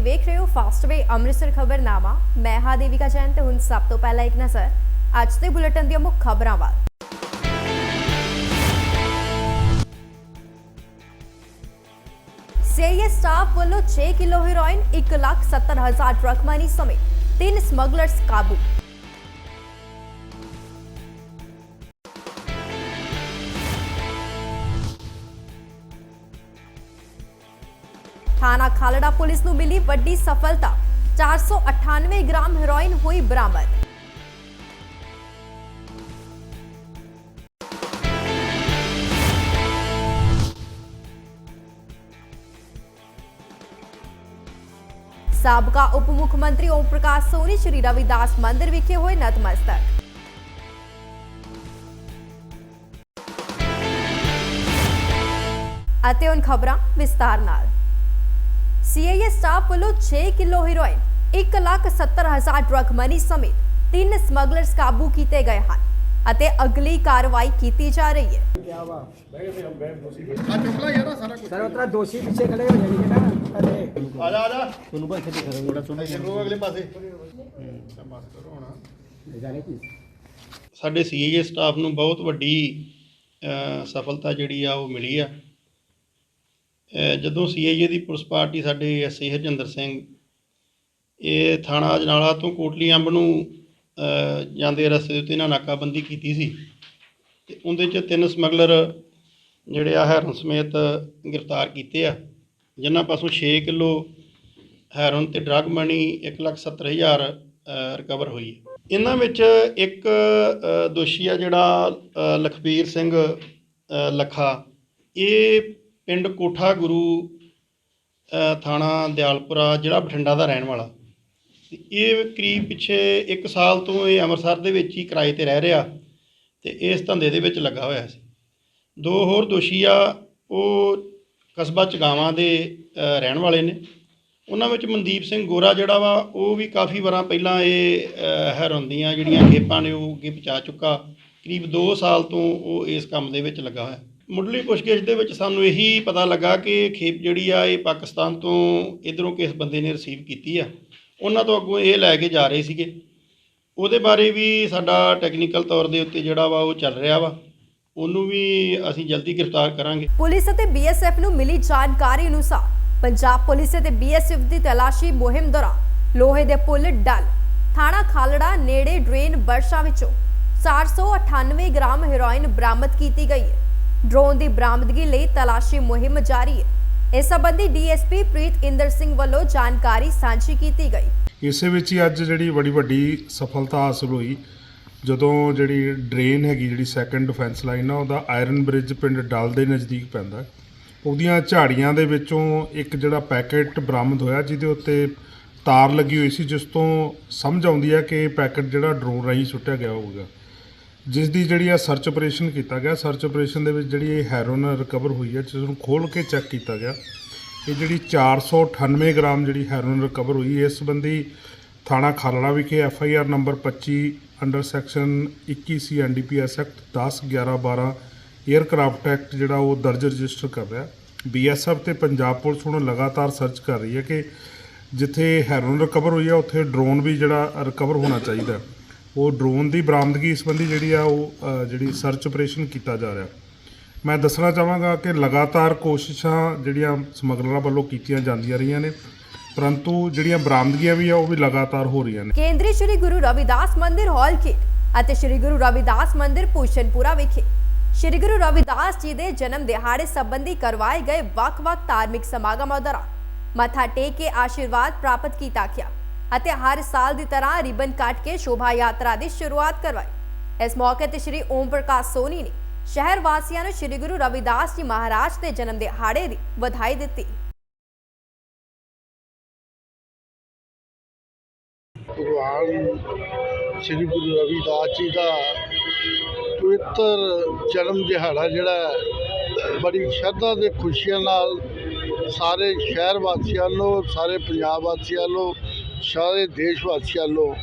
ਸਤਿ ਸ਼੍ਰੀ ਅਕਾਲ ਤੁਸੀਂ ਵੇਖ ਰਹੇ ਹੋ ਫਾਸਟਵੇ ਅੰਮ੍ਰਿਤਸਰ ਖਬਰਨਾਮਾ। ਮੈਂ ਹਾਂ ਦੇਵਿਕਾ ਜੈਨ ਤੇ ਹੁਣ ਸਭ ਤੋਂ ਪਹਿਲਾਂ ਇੱਕ ਨਜ਼ਰ ਅੱਜ ਦੇ ਬੁਲੇਟਿਨ ਦੀਆਂ ਮੁੱਖ ਖਬਰਾਂ ਵੱਲ। ਸੀਆਈਏ ਸਟਾਫ ਵੱਲੋਂ 6 ਕਿਲੋ ਹੈਰੋਇਨ 1 ਲੱਖ 70 ਹਜ਼ਾਰ ਟਰੱਕ ਮਨੀ ਸਮੇਤ ਤਿੰਨ ਸਮਗਲਰਸ ਕਾਬੂ। ਥਾਣਾ ਖਾਲੜਾ ਪੁਲਿਸ ਨੂੰ ਮਿਲੀ ਵੱਡੀ ਸਫਲਤਾ। 498 ਗ੍ਰਾਮ ਹੈਰੋਇਨ ਹੋਈ ਬਰਾਮਦ। ਸਾਬਕਾ ਉਪ ਮੁੱਖ ਮੰਤਰੀ ਓਮ ਪ੍ਰਕਾਸ਼ ਸੋਨੀ ਸ਼੍ਰੀ ਰਵਿਦਾਸ ਮੰਦਿਰ ਵਿਖੇ ਹੋਏ ਨਤਮਸਤਕ। ਅਤੇ ਹੁਣ ਖਬਰਾਂ ਵਿਸਤਾਰ ਨਾਲ। ਸੀਆਈਏ ਸਟਾਫ ਵੱਲੋਂ 6 ਕਿਲੋ ਹੈਰੋਇਨ 1 ਲੱਖ 70 ਹਜ਼ਾਰ ਡਰੱਗ ਮਨੀ ਸਮੇਤ ਤਿੰਨ ਸਮਗਲਰਸ ਕਾਬੂ ਕੀਤੇ ਗਏ ਹਨ ਅਤੇ ਅਗਲੀ ਕਾਰਵਾਈ ਕੀਤੀ ਜਾ ਰਹੀ ਹੈ। ਸਰ ਉਤਰਾ ਦੋਸ਼ੀ ਪਿੱਛੇ ਖੜੇ ਹੋ ਜਾਣਗੇ ਨਾ ਅਤੇ ਆ ਜਾ ਆ ਜਾ। ਤੁਹਾਨੂੰ ਭਾਈ ਛੱਡੀ ਖੜਾ ਥੋੜਾ ਸੁਣੋ। ਚੱਲੋ ਅਗਲੇ ਪਾਸੇ। ਬਸ ਕਰੋ ਹੁਣ ਜਾਣੇ ਕੀ ਸਾਡੇ ਸੀਏ ਸਟਾਫ ਨੂੰ ਬਹੁਤ ਵੱਡੀ ਅ, ਸਫਲਤਾ ਜਿਹੜੀ ਆ ਉਹ ਮਿਲੀ ਆ। ਜਦੋਂ ਸੀਆਈਏ ਦੀ ਪੁਲਿਸ ਪਾਰਟੀ ਸਾਡੇ ਐਸਏ ਹਰਜਿੰਦਰ ਸਿੰਘ ਇਹ ਥਾਣਾ ਅਜਨਾਲਾ ਤੋਂ ਕੋਟਲੀ ਅੰਬ ਨੂੰ ਜਾਂਦੇ ਰਸਤੇ ਦੇ ਉੱਤੇ ਇਹਨਾਂ ਨਾਕਾਬੰਦੀ ਕੀਤੀ ਸੀ। ਤੇ ਉਹਦੇ ਚ ਤਿੰਨ ਸਮਗਲਰ ਜਿਹੜੇ ਆ ਹੈਰਨ ਸਮੇਤ ਗ੍ਰਿਫਤਾਰ ਕੀਤੇ ਆ। ਜਿਨ੍ਹਾਂ ਪਾਸੋਂ 6 ਕਿਲੋ ਹੈਰੋਨ ਤੇ ਡਰੱਗ ਮਨੀ 170000 ਰਿਕਵਰ ਹੋਈ ਹੈ। ਇਹਨਾਂ ਵਿੱਚ ਇੱਕ ਦੋਸ਼ੀ ਆ ਜਿਹੜਾ ਲਖਬੀਰ ਸਿੰਘ ਅ, ਲੱਖਾ। ਇਹ ਪਿੰਡ ਕੋਠਾ ਗੁਰੂ ਥਾਣਾ ਦਿਆਲਪੁਰਾ ਜਿਹੜਾ ਬਠਿੰਡਾ ਦਾ ਰਹਿਣ ਵਾਲਾ। ਇਹ ਕਰੀਬ ਪਿੱਛੇ 1 ਸਾਲ ਤੋਂ ਇਹ ਅੰਮ੍ਰਿਤਸਰ ਦੇ ਵਿੱਚ ਹੀ ਕਿਰਾਏ ਤੇ ਰਹਿ ਰਿਹਾ ਤੇ ਇਸ ਧੰਦੇ ਦੇ ਵਿੱਚ ਲੱਗਾ ਹੋਇਆ ਸੀ। ਦੋ ਹੋਰ ਦੋਸ਼ੀ ਆ ਉਹ ਕਸਬਾ ਚਗਾਵਾਂ ਦੇ ਰਹਿਣ ਵਾਲੇ ਨੇ। ਉਹਨਾਂ ਵਿੱਚ ਮਨਦੀਪ ਸਿੰਘ ਗੋਰਾ ਜਿਹੜਾ ਵਾ ਉਹ ਵੀ ਕਾਫੀ ਵਾਰਾਂ ਪਹਿਲਾਂ ਇਹ ਅ, ਜਿਹੜੀਆਂ ਖੇਪਾਂ ਨੇ ਉਹ ਅੱਗੇ ਪਹੁੰਚਾ ਚੁੱਕਾ। ਕਰੀਬ 2 ਸਾਲ ਤੋਂ ਉਹ ਇਸ ਕੰਮ ਦੇ ਵਿੱਚ ਲੱਗਾ ਹੋਇਆ। ਮੁੱਢਲੀ ਪੁੱਛਗਿੱਛ ਦੇ ਵਿੱਚ ਸਾਨੂੰ ਇਹੀ ਪਤਾ ਲੱਗਾ ਕਿ ਖੇਪ ਜਿਹੜੀ ਆ ਇਹ ਪਾਕਿਸਤਾਨ ਤੋਂ ਇਧਰੋਂ ਕਿਸ ਬੰਦੇ ਨੇ ਰਿਸੀਵ ਕੀਤੀ ਆ। ਉਹਨਾਂ ਤੋਂ ਅੱਗੋਂ ਇਹ ਲੈ ਕੇ ਜਾ ਰਹੇ ਸੀਗੇ। ਉਹਦੇ ਬਾਰੇ ਵੀ ਸਾਡਾ ਟੈਕਨੀਕਲ ਤੌਰ ਦੇ ਉੱਤੇ ਜਿਹੜਾ ਵਾ ਉਹ ਚੱਲ ਰਿਹਾ ਵਾ। ਉਹਨੂੰ ਵੀ ਅਸੀਂ ਜਲਦੀ ਗ੍ਰਿਫਤਾਰ ਕਰਾਂਗੇ। ਪੁਲਿਸ ਅਤੇ ਬੀਐਸਐਫ ਨੂੰ ਮਿਲੀ ਜਾਣਕਾਰੀ ਅਨੁਸਾਰ ਪੰਜਾਬ ਪੁਲਿਸ ਅਤੇ ਬੀਐਸਐਫ ਦੀ ਤਲਾਸ਼ੀ ਮੁਹਿੰਮ ਦੌਰਾਨ ਲੋਹੇ ਦੇ ਪੁਲ, ਡਲ, ਥਾਣਾ ਖਾਲੜਾ, ਨੇੜੇ ਡਰੇਨ ਵਰਸ਼ਾ ਵਿੱਚੋਂ 498 ਗ੍ਰਾਮ ਹੈਰੋਇਨ ਬਰਾਮਦ ਕੀਤੀ ਗਈ ਹੈ। ਡਰੋਨ ਦੀ ਬਰਾਮਦਗੀ ਲਈ ਤਲਾਸ਼ੀ ਮੁਹਿੰਮ ਜਾਰੀ। ਹੈ ਇਸ ਸੰਬੰਧੀ ਡੀਐਸਪੀ ਪ੍ਰੀਤ ਇੰਦਰ ਸਿੰਘ ਵੱਲੋਂ ਜਾਣਕਾਰੀ ਸਾਂਝੀ ਕੀਤੀ ਗਈ। ਇਸੇ ਵਿੱਚ ਹੀ ਅੱਜ ਜਿਹੜੀ ਬੜੀ ਵੱਡੀ ਸਫਲਤਾ ਹਾਸਲ ਹੋਈ। ਜਦੋਂ ਜਿਹੜੀ ਡਰੇਨ ਹੈਗੀ, ਜਿਹੜੀ ਸੈਕੰਡ ਡਿਫੈਂਸ ਲਾਈਨ ਆ, ਉਹਦਾ ਆਇਰਨ ਬ੍ਰਿਜ ਪਿੰਡ ਡਲ ਦੇ ਨਜ਼ਦੀਕ ਪੈਂਦਾ ਉਹਦੀਆਂ ਝਾੜੀਆਂ ਦੇ ਵਿੱਚੋਂ ਇੱਕ ਜਿਹੜਾ ਪੈਕੇਟ ਬਰਾਮਦ ਹੋਇਆ, ਜਿਹਦੇ ਉੱਤੇ ਤਾਰ ਲੱਗੀ ਹੋਈ ਸੀ, ਜਿਸ ਤੋਂ ਸਮਝ ਆਉਂਦੀ ਹੈ ਕਿ ਇਹ ਪੈਕੇਟ ਜਿਹੜਾ ਡਰੋਨ ਰਾਹੀਂ ਸੁੱਟਿਆ ਗਿਆ ਹੋਊਗਾ। ਜਿਸ ਦੀ ਜਿਹੜੀ ਆ ਸਰਚ ਆਪਰੇਸ਼ਨ ਕੀਤਾ ਗਿਆ ਸਰਚ ਆਪਰੇਸ਼ਨ ਦੇ ਵਿੱਚ ਜਿਹੜੀ ਇਹ ਹੈਰੋਨ ਰਿਕਵਰ ਹੋਈ ਹੈ ਜਿਸ ਨੂੰ ਖੋਲ ਕੇ ਚੈੱਕ ਕੀਤਾ ਗਿਆ, ਇਹ ਜਿਹੜੀ 498 ਗ੍ਰਾਮ ਜਿਹੜੀ ਹੈਰੋਨ ਰਿਕਵਰ ਹੋਈ, ਇਸ ਸੰਬੰਧੀ ਥਾਣਾ ਖਾਲੜਾ ਵਿਖੇ F I R number 25 under section 21 C NDPS act 10 11 12 aircraft act ਜਿਹੜਾ ਉਹ ਦਰਜ ਰਜਿਸਟਰ ਕਰ ਰਿਹਾ। ਬੀਐਸਐਫ ਤੇ ਪੰਜਾਬ ਪੁਲਿਸ ਹੁਣ ਲਗਾਤਾਰ ਸਰਚ ਕਰ ਰਹੀ ਹੈ ਕਿ ਜਿੱਥੇ ਹੈਰੋਨ ਰਿਕਵਰ ਹੋਈ ਹੈ, ਉੱਥੇ ਡਰੋਨ ਵੀ ਜਿਹੜਾ ਰਿਕਵਰ ਹੋਣਾ ਚਾਹੀਦਾ ਉਹ ਡਰੋਨ ਦੀ ਬਰਾਮਦਗੀ ਸੰਬੰਧੀ ਜਿਹੜੀ ਆ ਉਹ ਜਿਹੜੀ ਸਰਚ ਆਪਰੇਸ਼ਨ ਕੀਤਾ ਜਾ ਰਿਹਾ। ਮੈਂ ਦੱਸਣਾ ਚਾਹਾਂਗਾ ਕਿ ਲਗਾਤਾਰ ਕੋਸ਼ਿਸ਼ਾਂ ਜਿਹੜੀਆਂ ਸਮਗਲਰਾਂ ਵੱਲੋਂ ਕੀਤੀਆਂ ਜਾਂਦੀਆਂ ਰਹੀਆਂ ਨੇ, ਪਰੰਤੂ ਜਿਹੜੀਆਂ ਬਰਾਮਦਗੀਆਂ ਵੀ ਆ, ਉਹ ਵੀ ਲਗਾਤਾਰ ਹੋ ਰਹੀਆਂ ਨੇ। ਕੇਂਦਰੀ ਸ਼੍ਰੀ ਗੁਰੂ ਰਵਿਦਾਸ ਮੰਦਿਰ ਹਾਲ ਕਿਟ ਅਤੇ ਸ਼੍ਰੀ ਗੁਰੂ ਰਵਿਦਾਸ ਮੰਦਿਰ ਪੂਸ਼ਨਪੁਰਾ ਵਿਖੇ ਸ਼੍ਰੀ ਗੁਰੂ ਰਵਿਦਾਸ ਜੀ ਦੇ ਜਨਮ ਦਿਹਾੜੇ ਸੰਬੰਧੀ ਕਰਵਾਏ ਗਏ ਵੱਖ-ਵੱਖ ਧਾਰਮਿਕ ਸਮਾਗਮਾਂ ਦੌਰਾਨ ਮੱਥਾ ਟੇਕ ਕੇ ਆਸ਼ੀਰਵਾਦ ਪ੍ਰਾਪਤ ਕੀਤਾ ਗਿਆ। ਅਤੇ ਹਰ ਸਾਲ ਦੀ ਤਰ੍ਹਾਂ ਰਿਬਨ ਕੱਟ ਕੇ ਸ਼ੋਭਾ ਯਾਤਰਾ ਦੀ ਸ਼ੁਰੂਆਤ ਕਰਵਾਈ। ਇਸ ਮੌਕੇ ਤੇ ਸ਼੍ਰੀ ਓਮ ਪ੍ਰਕਾਸ਼ ਸੋਨੀ ਨੇ ਸ਼ਹਿਰ ਵਾਸੀਆਂ ਨੂੰ ਸ਼੍ਰੀ ਗੁਰੂ ਰਵਿਦਾਸ ਜੀ ਮਹਾਰਾਜ ਦੇ ਜਨਮ ਦਿਹਾੜੇ ਦੀ ਵਧਾਈ ਦਿੱਤੀ। ਭਗਵਾਨ ਸ੍ਰੀ ਗੁਰੂ ਰਵਿਦਾਸ ਜੀ ਦਾ ਪਵਿੱਤਰ ਜਨਮ ਦਿਹਾੜਾ ਜਿਹੜਾ ਹੈ, ਬੜੀ ਸ਼ਰਧਾ ਤੇ ਖੁਸ਼ੀਆਂ ਨਾਲ ਸਾਰੇ ਸ਼ਹਿਰ ਵਾਸੀਆਂ ਨੂੰ ਸਾਰੇ ਪੰਜਾਬ ਵਾਸੀਆਂ ਨੂੰ ਸਾਰੇ ਦੇਸ਼ ਵਾਸੀਆਂ ਨੂੰ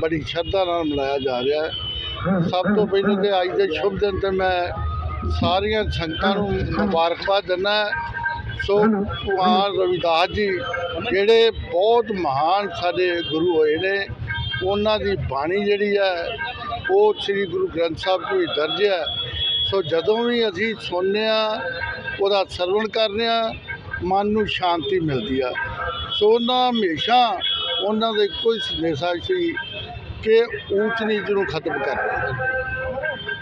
ਬੜੀ ਸ਼ਰਧਾ ਨਾਲ ਮਨਾਇਆ ਜਾ ਰਿਹਾ ਹੈ। ਸਭ ਤੋਂ ਪਹਿਲਾਂ ਤੇ ਅੱਜ ਦੇ ਸ਼ੁਭ ਦਿਨ ਤੇ ਮੈਂ ਸਾਰੀਆਂ ਸੰਗਤਾਂ ਨੂੰ ਮੁਬਾਰਕਬਾਦ ਦਿੰਦਾ ਸੋ ਕੁਮਾਰ ਰਵਿਦਾਸ ਜੀ, ਜਿਹੜੇ ਬਹੁਤ ਮਹਾਨ ਸਾਡੇ ਗੁਰੂ ਹੋਏ ਨੇ, ਉਹਨਾਂ ਦੀ ਬਾਣੀ ਜਿਹੜੀ ਹੈ, ਉਹ ਸ੍ਰੀ ਗੁਰੂ ਗ੍ਰੰਥ ਸਾਹਿਬ ਵਿੱਚ ਦਰਜ ਹੈ। ਸੋ ਜਦੋਂ ਵੀ ਅਸੀਂ ਸੁਣਦੇ ਹਾਂ, ਉਹਦਾ ਸਰਵਣ ਕਰਦੇ ਹਾਂ, ਮਨ ਨੂੰ ਸ਼ਾਂਤੀ ਮਿਲਦੀ ਆ। ਸੋ ਉਹਨਾਂ ਹਮੇਸ਼ਾ ਉਹਨਾਂ ਦੇ ਕੋਈ ਸੰਦੇਸ਼ਾ ਸੀ ਕਿ ਊਚ ਨੀਚ ਨੂੰ ਖਤਮ ਕਰਨਾ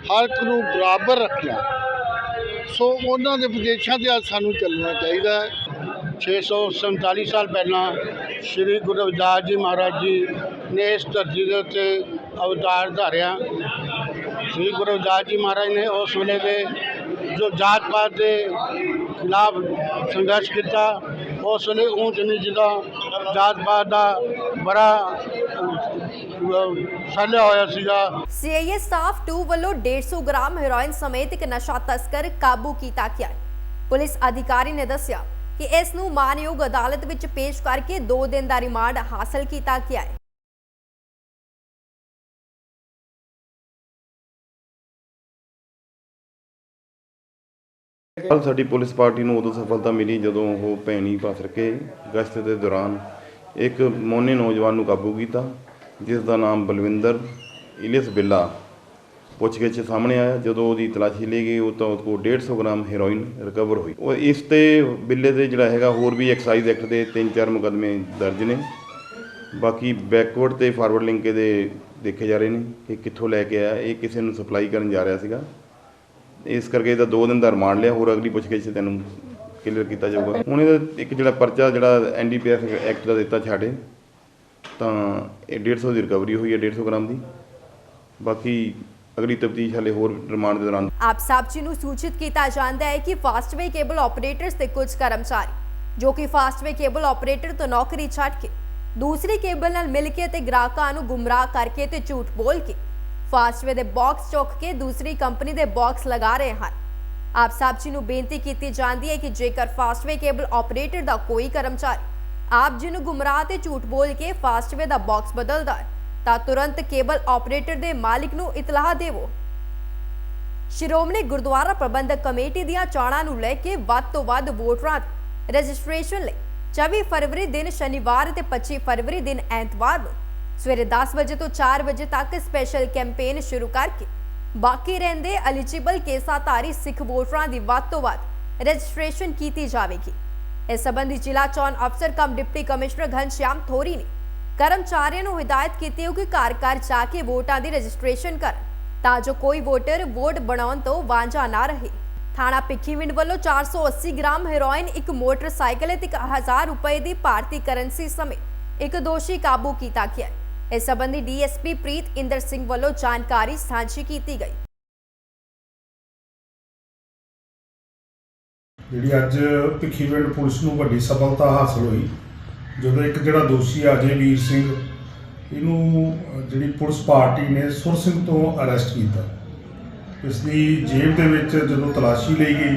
ਹਰ ਇੱਕ ਨੂੰ ਬਰਾਬਰ ਰੱਖਣਾ ਸੋ ਉਹਨਾਂ ਦੇ ਵਿਦੇਸ਼ਾਂ ਤੇ ਅੱਜ ਸਾਨੂੰ ਚੱਲਣਾ ਚਾਹੀਦਾ ਹੈ। 647 ਸਾਲ ਪਹਿਲਾਂ ਸ੍ਰੀ ਗੁਰੂ ਰਵਿਦਾਸ ਜੀ ਮਹਾਰਾਜ ਜੀ ਨੇ ਇਸ ਧਰਤੀ ਦੇ ਉੱਤੇ ਅਵਤਾਰ ਧਾਰਿਆ। ਸ੍ਰੀ ਗੁਰੂ ਰਵਿਦਾਸ ਜੀ ਮਹਾਰਾਜ ਨੇ ਉਸ ਵੇਲੇ ਦੇ ਜੋ ਜਾਤ ਪਾਤ ਦੇ ਖਿਲਾਫ ਸੰਘਰਸ਼ ਕੀਤਾ ਉਸ ਵੇਲੇ ਊਂਚ ਨੀਚ ਦਾ ਜਾਤ ਪਾਤ ਦਾ ਬੜਾ ਫੈਲਿਆ ਹੋਇਆ ਸੀਗਾ। ਸੀਆਈਏ ਸਟਾਫ 2 ਵੱਲੋਂ 150 ਗ੍ਰਾਮ ਹੈਰੋਇਨ ਸਮੇਤ ਇੱਕ ਨਸ਼ਾ ਤਸਕਰ ਕਾਬੂ ਕੀਤਾ ਗਿਆ। ਪੁਲਿਸ ਅਧਿਕਾਰੀ ਨੇ ਦੱਸਿਆ ਕਿ ਇਸ ਨੂੰ ਮਾਨਯੋਗ ਅਦਾਲਤ ਵਿੱਚ ਪੇਸ਼ ਕਰਕੇ 2 ਦਿਨ ਦਾ ਰਿਮਾਂਡ ਹਾਸਲ ਕੀਤਾ ਗਿਆ ਹੈ। ਕੱਲ ਸਾਡੀ ਪੁਲਿਸ ਪਾਰਟੀ ਨੂੰ ਉਦੋਂ ਸਫਲਤਾ ਮਿਲੀ ਜਦੋਂ ਉਹ ਭੈਣੀ ਪਾਸਰ ਕੇ ਗਸ਼ਤ ਦੇ ਦੌਰਾਨ ਇੱਕ ਮੋਨੇ ਨੌਜਵਾਨ ਨੂੰ ਕਾਬੂ ਕੀਤਾ, ਜਿਸ ਦਾ ਨਾਮ ਬਲਵਿੰਦਰ ਇਲਿਸ ਬਿੱਲਾ ਪੁੱਛਗਿੱਛ ਸਾਹਮਣੇ ਆਇਆ। ਜਦੋਂ ਉਹਦੀ ਤਲਾਸ਼ੀ ਲਈ ਗਈ, ਉਹ ਤਾਂ ਉਹਦੇ ਕੋਲ 150 ਗ੍ਰਾਮ ਹੈਰੋਇਨ ਰਿਕਵਰ ਹੋਈ। ਉਹ ਇਸ ਤੇ ਬਿੱਲੇ ਦੇ ਜਿਹੜਾ ਹੈਗਾ, ਹੋਰ ਵੀ ਐਕਸਾਈਜ਼ ਐਕਟ ਦੇ ਤਿੰਨ ਚਾਰ ਮੁਕੱਦਮੇ ਦਰਜ ਨੇ। ਬਾਕੀ ਬੈਕਵਰਡ ਤੇ ਫਾਰਵਰਡ ਲਿੰਕ ਇਹਦੇ ਦੇਖੇ ਜਾ ਰਹੇ ਨੇ ਕਿ ਕਿੱਥੋਂ ਲੈ ਕੇ ਆਇਆ, ਇਹ ਕਿਸੇ ਨੂੰ ਸਪਲਾਈ ਕਰਨ ਜਾ ਰਿਹਾ ਸੀਗਾ। ਇਸ ਕਰਕੇ ਇਹਦਾ 2 ਦਿਨ ਦਾ ਰਿਮਾਂਡ ਲਿਆ, ਹੋਰ ਅਗਲੀ ਪੁੱਛਗਿੱਛ ਤੈਨੂੰ ਕਲੀਅਰ ਕੀਤਾ ਜਾਊਗਾ। ਹੁਣ ਇਹਦਾ ਇੱਕ ਜਿਹੜਾ ਪਰਚਾ, ਜਿਹੜਾ ਐਨਡੀਪੀਐਸ ਐਕਟ ਦਾ ਦਿੱਤਾ ਛਾੜੇ ਤਾਂ ਇਹ 150 ਦੀ ਰਿਕਵਰੀ ਹੋਈ ਹੈ 150 ਗ੍ਰਾਮ ਦੀ। ਬਾਕੀ ਅਗਲੀ ਤਫਤੀਸ਼ ਹਲੇ ਹੋਰ ਰਿਮਾਂਡ ਦੇ ਦੌਰਾਨ। ਆਪ ਸਭ ਜੀ ਨੂੰ ਸੂਚਿਤ ਕੀਤਾ ਜਾਂਦਾ ਹੈ ਕਿ ਫਾਸਟਵੇ ਕੇਬਲ ਆਪਰੇਟਰਸ ਤੇ ਕੁਝ ਕਰਮਚਾਰੀ, ਜੋ ਕਿ ਫਾਸਟਵੇ ਕੇਬਲ ਆਪਰੇਟਰ ਤੋਂ ਨੌਕਰੀ ਛੱਡ ਕੇ ਦੂਸਰੀ ਕੇਬਲ ਨਾਲ ਮਿਲ ਕੇ ਤੇ ਗ੍ਰਾਹਕਾਂ ਨੂੰ ਗੁੰਮਰਾਹ ਕਰਕੇ ਤੇ ਝੂਠ ਬੋਲ ਕੇ ਫਾਸਟਵੇ ਦੇ ਬਾਕਸ ਚੁੱਕ ਕੇ ਦੂਸਰੀ ਕੰਪਨੀ ਦੇ ਬਾਕਸ ਲਗਾ ਰਹੇ ਹਨ। ਆਪ ਸਭ ਜੀ ਨੂੰ ਬੇਨਤੀ ਕੀਤੀ ਜਾਂਦੀ ਹੈ ਕਿ ਜੇਕਰ ਫਾਸਟਵੇ ਕੇਬਲ ਆਪਰੇਟਰ ਦਾ ਕੋਈ ਕਰਮਚਾਰੀ ਆਪ ਜੀ ਨੂੰ ਗੁੰਮਰਾਹ ਤੇ ਝੂਠ ਬੋਲ ਕੇ ਫਾਸਟਵੇ ਦਾ ਬਾਕਸ ਬਦਲਦਾ ਹੈ, ਤਾਂ ਤੁਰੰਤ ਕੇਬਲ ਆਪਰੇਟਰ ਦੇ ਮਾਲਿਕ ਨੂੰ ਇਤਲਾਹ ਦੇਵੋ। ਸ਼੍ਰੋਮਣੀ ਗੁਰਦੁਆਰਾ ਪ੍ਰਬੰਧਕ ਕਮੇਟੀ ਦੀਆਂ ਚੋਣਾਂ ਨੂੰ ਲੈ ਕੇ ਵੱਧ ਤੋਂ ਵੱਧ ਵੋਟਰਾਂ ਰਜਿਸਟ੍ਰੇਸ਼ਨ ਲਈ 24 ਫਰਵਰੀ ਦਿਨ ਸ਼ਨੀਵਾਰ ਅਤੇ 25 ਫਰਵਰੀ ਦਿਨ ਐਤਵਾਰ ਨੂੰ ਸਵੇਰੇ 10 ਵਜੇ ਤੋਂ 4 ਵਜੇ ਤੱਕ ਸਪੈਸ਼ਲ ਕੈਂਪੇਨ ਸ਼ੁਰੂ ਕਰਕੇ ਬਾਕੀ ਰਹਿੰਦੇ ਐਲੀਜੀਬਲ ਕੇਸਾਧਾਰੀ ਸਿੱਖ ਵੋਟਰਾਂ ਦੀ ਵੱਧ ਤੋਂ ਵੱਧ ਰਜਿਸਟ੍ਰੇਸ਼ਨ ਕੀਤੀ ਜਾਵੇਗੀ। ਇਸ ਸੰਬੰਧੀ ਜ਼ਿਲ੍ਹਾ ਚੋਣ ਅਫਸਰ cum deputy commissioner Ghanshyam Thori ਨੇ ਕਰਮਚਾਰੀਆਂ ਨੂੰ ਹਦਾਇਤ ਕੀਤੀ ਹੈ ਕਿ ਘਰ ਘਰ ਜਾ ਕੇ ਵੋਟਾਂ ਦੀ ਰਜਿਸਟ੍ਰੇਸ਼ਨ ਕਰਨ ਤਾਂ ਜੋ ਕੋਈ ਵੋਟਰ ਵੋਟ ਬਣਾਉਣ ਤੋਂ ਵਾਂਝਾ ਨਾ ਰਹੇ। ਥਾਣਾ ਭਿੱਖੀਵਿੰਡ ਵੱਲੋਂ 480 ਗ੍ਰਾਮ ਹੈਰੋਇਨ, ਇੱਕ ਮੋਟਰਸਾਈਕਲ ਅਤੇ 1000 ਰੁਪਏ ਦੀ ਭਾਰਤੀ ਕਰੰਸੀ ਸਮੇਤ ਇੱਕ ਦੋਸ਼ੀ ਕਾਬੂ ਕੀਤਾ ਗਿਆ ਇਸ ਸੰਬੰਧੀ ਡੀਐਸਪੀ ਪ੍ਰੀਤ ਇੰਦਰ ਸਿੰਘ ਵੱਲੋਂ ਜਾਣਕਾਰੀ ਸਾਂਝੀ ਕੀਤੀ ਗਈ। ਜਿਹੜੀ ਅੱਜ ਭਿੱਖੀਵਿੰਡ ਪੁਲਿਸ ਨੂੰ ਵੱਡੀ ਸਫਲਤਾ ਹਾਸਲ ਹੋਈ, ਜਦੋਂ ਇੱਕ ਜਿਹੜਾ ਦੋਸ਼ੀ ਆ ਅਜੇ ਵੀਰ ਸਿੰਘ, ਇਹਨੂੰ ਜਿਹੜੀ ਪੁਲਿਸ ਪਾਰਟੀ ਨੇ ਸੁਰ ਸਿੰਘ ਤੋਂ ਅਰੈਸਟ ਕੀਤਾ। ਇਸ ਦੀ ਜੇਬ ਦੇ ਵਿੱਚ ਜਦੋਂ ਤਲਾਸ਼ੀ ਲਈ ਗਈ,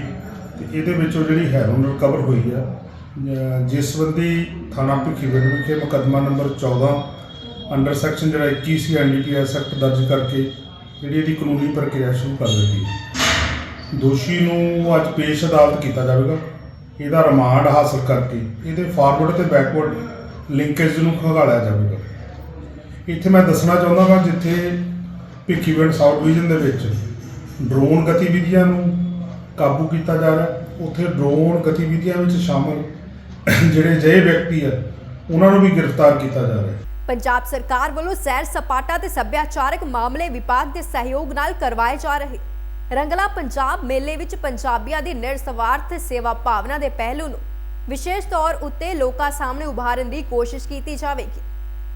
ਤੇ ਇਹਦੇ ਵਿੱਚੋਂ ਜਿਹੜੀ ਹੈਰੋਨ ਰਿਕਵਰ ਹੋਈ ਆ ਜਿਸ ਸੰਬੰਧੀ ਥਾਣਾ ਭਿੱਖੀਵਿੰਡ ਵਿਖੇ ਮੁਕੱਦਮਾ ਨੰਬਰ 14 ਅੰਡਰ ਸੈਕਸ਼ਨ ਜਿਹੜਾ 21 ਸੀ ਐਨਡੀਪੀਐਸ ਐਕਟ ਦਰਜ ਕਰਕੇ ਜਿਹੜੀ ਇਹਦੀ ਕਾਨੂੰਨੀ ਪ੍ਰਕਿਰਿਆ ਸ਼ੁਰੂ ਕਰ ਦਿੱਤੀ। ਦੋਸ਼ੀ ਨੂੰ ਅੱਜ ਪੇਸ਼ ਅਦਾਲਤ ਕੀਤਾ ਜਾਵੇਗਾ। ਇਹਦਾ ਰਿਮਾਂਡ ਹਾਸਲ ਕਰਕੇ ਇਹਦੇ ਫਾਰਵਰਡ ਤੇ ਬੈਕਵਰਡ ਲਿੰਕੇਜ ਨੂੰ ਖੰਗਾਲਿਆ ਜਾਵੇਗਾ। ਇੱਥੇ ਮੈਂ ਦੱਸਣਾ ਚਾਹੁੰਦਾ ਹਾਂ ਜਿੱਥੇ ਭਿੱਖੀਵਿੰਡ ਸਾਊਥ ਡਿਵੀਜ਼ਨ ਦੇ ਵਿੱਚ ਡਰੋਨ ਗਤੀਵਿਧੀਆਂ ਨੂੰ ਕਾਬੂ ਕੀਤਾ ਜਾ ਰਿਹਾ ਉੱਥੇ ਡਰੋਨ ਗਤੀਵਿਧੀਆਂ ਵਿੱਚ ਸ਼ਾਮਲ ਜਿਹੜੇ ਜਿਹੇ ਵਿਅਕਤੀ ਆ, ਉਹਨਾਂ ਨੂੰ ਵੀ ਗ੍ਰਿਫਤਾਰ ਕੀਤਾ ਜਾ ਰਿਹਾ ਪੰਜਾਬ ਸਰਕਾਰ ਵੱਲੋਂ ਸੈਰ ਸਪਾਟਾ ਤੇ ਸੱਭਿਆਚਾਰਕ ਮਾਮਲੇ ਵਿਭਾਗ ਦੇ ਸਹਿਯੋਗ ਨਾਲ ਕਰਵਾਏ ਜਾ ਰਹੇ। ਰੰਗਲਾ ਪੰਜਾਬ ਮੇਲੇ ਵਿੱਚ ਪੰਜਾਬੀਆਂ ਦੀ ਨਿਰਸਵਾਰਥ ਸੇਵਾ ਭਾਵਨਾ ਦੇ ਪਹਿਲੂ ਨੂੰ ਵਿਸ਼ੇਸ਼ ਤੌਰ ਉੱਤੇ ਲੋਕਾਂ ਸਾਹਮਣੇ ਉਭਾਰਨ ਦੀ ਕੋਸ਼ਿਸ਼ ਕੀਤੀ ਜਾਵੇਗੀ।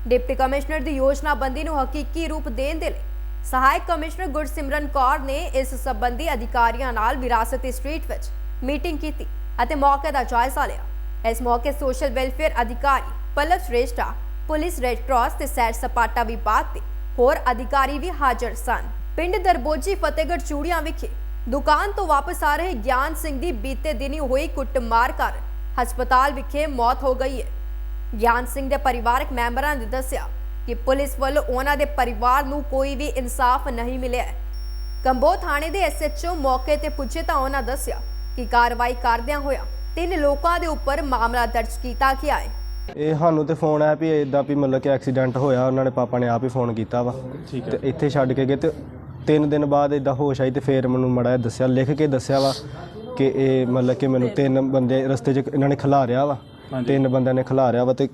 ਡਿਪਟੀ ਕਮਿਸ਼ਨਰ ਦੀ ਯੋਜਨਾਬੰਦੀ ਨੂੰ ਹਕੀਕੀ ਰੂਪ ਦੇਣ ਦੇ ਲਈ ਸਹਾਇਕ ਕਮਿਸ਼ਨਰ ਗੁਰਸਿਮਰਨ ਕੌਰ ਨੇ ਇਸ ਸੰਬੰਧੀ ਅਧਿਕਾਰੀਆਂ ਨਾਲ ਵਿਰਾਸਤੀ ਸਟਰੀਟ ਵਿੱਚ ਮੀਟਿੰਗ ਕੀਤੀ ਅਤੇ ਮੌਕੇ ਦਾ ਜਾਇਜ਼ਾ ਲਿਆ। ਇਸ ਮੌਕੇ ਸੋਸ਼ਲ ਵੈਲਫੇਅਰ ਅਧਿਕਾਰੀ Pallav Shreshta police red cross ਤੇ ਸੈਰ ਸਪਾਟਾ ਵਿਭਾਗ ਦੇ ਹੋਰ ਅਧਿਕਾਰੀ ਵੀ ਹਾਜ਼ਰ ਸਨ। ਪਿੰਡ ਦਰਬੋਜੀ ਫਤਿਹਗੜ੍ਹ ਚੂੜੀਆਂ ਵਿਖੇ ਦੁਕਾਨ ਤੋਂ ਵਾਪਸ ਆ ਰਹੇ ਗਿਆਨ ਸਿੰਘ ਦੀ ਬੀਤੇ ਦਿਨੀ ਹੋਈ ਕੁੱਟਮਾਰ ਕਾਰਨ ਹਸਪਤਾਲ ਵਿਖੇ ਮੌਤ ਹੋ ਗਈ ਹੈ। ਗਿਆਨ ਸਿੰਘ ਦੇ ਪਰਿਵਾਰਕ ਮੈਂਬਰਾਂ ਨੇ ਦੱਸਿਆ ਕਿ ਪੁਲਿਸ ਵੱਲੋਂ ਉਹਨਾਂ ਦੇ ਪਰਿਵਾਰ ਨੂੰ ਕੋਈ ਵੀ ਇਨਸਾਫ ਨਹੀਂ ਮਿਲਿਆ ਕੰਬੋ ਥਾਣੇ ਦੇ ਐਸਐਚਓ ਮੌਕੇ ਤੇ ਪੁੱਛੇ ਤਾਂ ਉਹਨਾਂ ਦੱਸਿਆ ਕਿ ਕਾਰਵਾਈ ਕਰਦਿਆਂ ਹੋਇਆ ਤਿੰਨ ਲੋਕਾਂ ਦੇ ਉੱਪਰ ਮਾਮਲਾ ਦਰਜ ਕੀਤਾ ਗਿਆ ਹੈ। ਇਹ ਸਾਨੂੰ ਤੇ ਫੋਨ ਆਇਆ ਵੀ ਇਦਾਂ ਵੀ ਮਤਲਬ ਕਿ ਐਕਸੀਡੈਂਟ ਹੋਇਆ ਉਹਨਾਂ ਨੇ ਪਾਪਾ ਨੇ ਆਪ ਹੀ ਫੋਨ ਕੀਤਾ ਵਾ। ਤੇ ਇੱਥੇ ਛੱਡ ਕੇ ਗਏ ਤੇ ਤਿੰਨ ਦਿਨ ਬਾਅਦ ਇਦਾਂ ਹੋਸ਼ ਆਈ ਤੇ ਫੇਰ ਮੈਨੂੰ ਮੜਾ ਦੱਸਿਆ ਲਿਖ ਕੇ ਦੱਸਿਆ ਵਾ ਕਿ ਇਹ ਮਤਲਬ ਕਿ ਮੈਨੂੰ ਤਿੰਨ ਬੰਦੇ ਰਸਤੇ 'ਚ ਇਹਨਾਂ ਨੇ ਖਿਲਾਰਿਆ ਵਾ। ਤਿੰਨ ਬੰਦਿਆਂ ਨੇ ਖਿਲਾਰਿਆ ਵਾ ਤੇ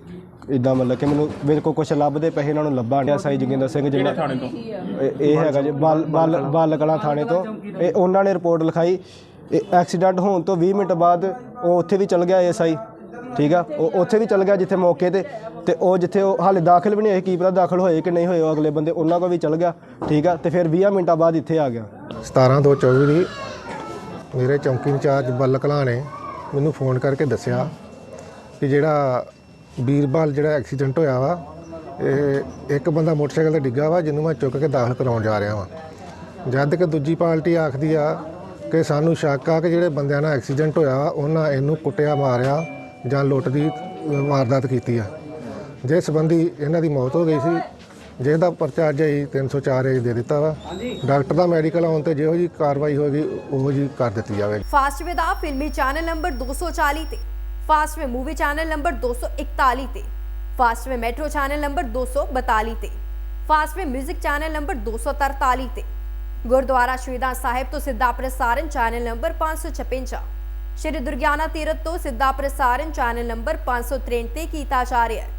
ਇਦਾਂ ਮਤਲਬ ਕਿ ਮੈਨੂੰ ਮੇਰੇ ਕੋਲ ਕੁਝ ਲੱਭਦੇ ਪਏ ਇਹਨਾਂ ਨੂੰ ਲੱਭਾ ਨਹੀਂ ਸਾਈ ਜੋਗਿੰਦਰ ਸਿੰਘ ਜਿਹੜਾ ਥਾਣੇ ਤੋਂ? ਇਹ ਹੈਗਾ ਜੀ ਬਲ ਬਲ ਬਲ ਕਲਾਂ ਥਾਣੇ ਤੋਂ। ਇਹ ਉਹਨਾਂ ਨੇ ਰਿਪੋਰਟ ਲਿਖਾਈ ਇਹ ਐਕਸੀਡੈਂਟ ਹੋਣ ਤੋਂ 20 ਮਿੰਟ ਬਾਅਦ ਉਹ ਉੱਥੇ ਵੀ ਚਲ ਗਿਆ ਐਸਆਈ ਠੀਕ ਆ? ਉਹ ਉੱਥੇ ਵੀ ਚੱਲ ਗਿਆ ਜਿੱਥੇ ਮੌਕੇ ਤੇ। ਤੇ ਉਹ ਜਿੱਥੇ ਉਹ ਹਾਲੇ ਦਾਖਲ ਵੀ ਨਹੀਂ ਹੋਏ, ਕੀ ਪਤਾ ਦਾਖਲ ਹੋਏ ਕਿ ਨਹੀਂ ਹੋਏ ਉਹ ਅਗਲੇ ਬੰਦੇ, ਉਹਨਾਂ ਕੋਲ ਵੀ ਚੱਲ ਗਿਆ। ਠੀਕ ਆ? ਤੇ ਫਿਰ 20 ਮਿੰਟਾਂ ਬਾਅਦ ਇੱਥੇ ਆ ਗਿਆ। 17 ਤੋਂ 24 ਦੀ ਮੇਰੇ ਚੌਂਕੀ ਇੰਚਾਰਜ ਬੱਲ ਕਲਾਂ ਨੇ ਮੈਨੂੰ ਫੋਨ ਕਰਕੇ ਦੱਸਿਆ ਕਿ ਜਿਹੜਾ ਵੀਰਬਾਲ ਜਿਹੜਾ ਐਕਸੀਡੈਂਟ ਹੋਇਆ ਵਾ, ਇਹ ਇੱਕ ਬੰਦਾ ਮੋਟਰਸਾਈਕਲ ਤੇ ਡਿੱਗਾ ਵਾ, ਜਿਹਨੂੰ ਮੈਂ ਚੁੱਕ ਕੇ ਦਾਖਲ ਕਰਾਉਣ ਜਾ ਰਿਹਾ ਵਾਂ। ਜਦ ਕਿ ਦੂਜੀ ਪਾਰਟੀ ਆਖਦੀ ਆ ਕਿ ਸਾਨੂੰ ਸ਼ੱਕ ਆ ਕਿ ਜਿਹੜੇ ਬੰਦਿਆਂ ਨਾਲ ਐਕਸੀਡੈਂਟ ਹੋਇਆ ਵਾ, ਉਹਨਾਂ ਇਹਨੂੰ ਕੁੱਟਿਆ, ਮਾਰਿਆ। ਜਾਂ ਲੁੱਟ ਦੀ ਵਾਰਦਾਤ ਕੀਤੀ ਆ। ਜਿਸ ਸੰਬੰਧੀ ਇਹਨਾਂ ਦੀ ਮੌਤ ਹੋ ਗਈ ਸੀ ਜਿਹਦਾ ਪਰਚਾ ਅੱਜ ਹੀ 304 ਏ ਦੇ ਦਿੱਤਾ ਵਾ। ਡਾਕਟਰ ਦਾ ਮੈਡੀਕਲ ਆਉਣ ਤੇ ਜਿਹੋ ਜੀ ਕਾਰਵਾਈ ਹੋਏਗੀ, ਉਹੋ ਜੀ ਕਰ ਦਿੱਤੀ ਜਾਵੇਗੀ। ਫਾਸਟਵੇ ਦਾ ਫਿਲਮੀ ਚੈਨਲ ਨੰਬਰ 240 ਤੇ, ਫਾਸਟਵੇ ਮੂਵੀ ਚੈਨਲ ਨੰਬਰ 241 ਤੇ, ਫਾਸਟਵੇ ਮੈਟਰੋ ਚੈਨਲ ਨੰਬਰ 242 ਤੇ, ਫਾਸਟਵੇ 뮤직 ਚੈਨਲ ਨੰਬਰ 243 ਤੇ। ਗੁਰਦੁਆਰਾ ਸ਼ਹੀਦਾਂ ਸਾਹਿਬ ਤੋਂ ਸਿੱਧਾ ਪ੍ਰਸਾਰਣ ਚੈਨਲ ਨੰਬਰ 556 ਸ਼੍ਰੀ ਦੁਰਗਿਆਨਾ ਤੀਰਥ ਤੋਂ ਸਿੱਧਾ ਪ੍ਰਸਾਰਣ ਚੈਨਲ ਨੰਬਰ 563 ਤੇ ਕੀਤਾ ਜਾ ਰਿਹਾ ਹੈ।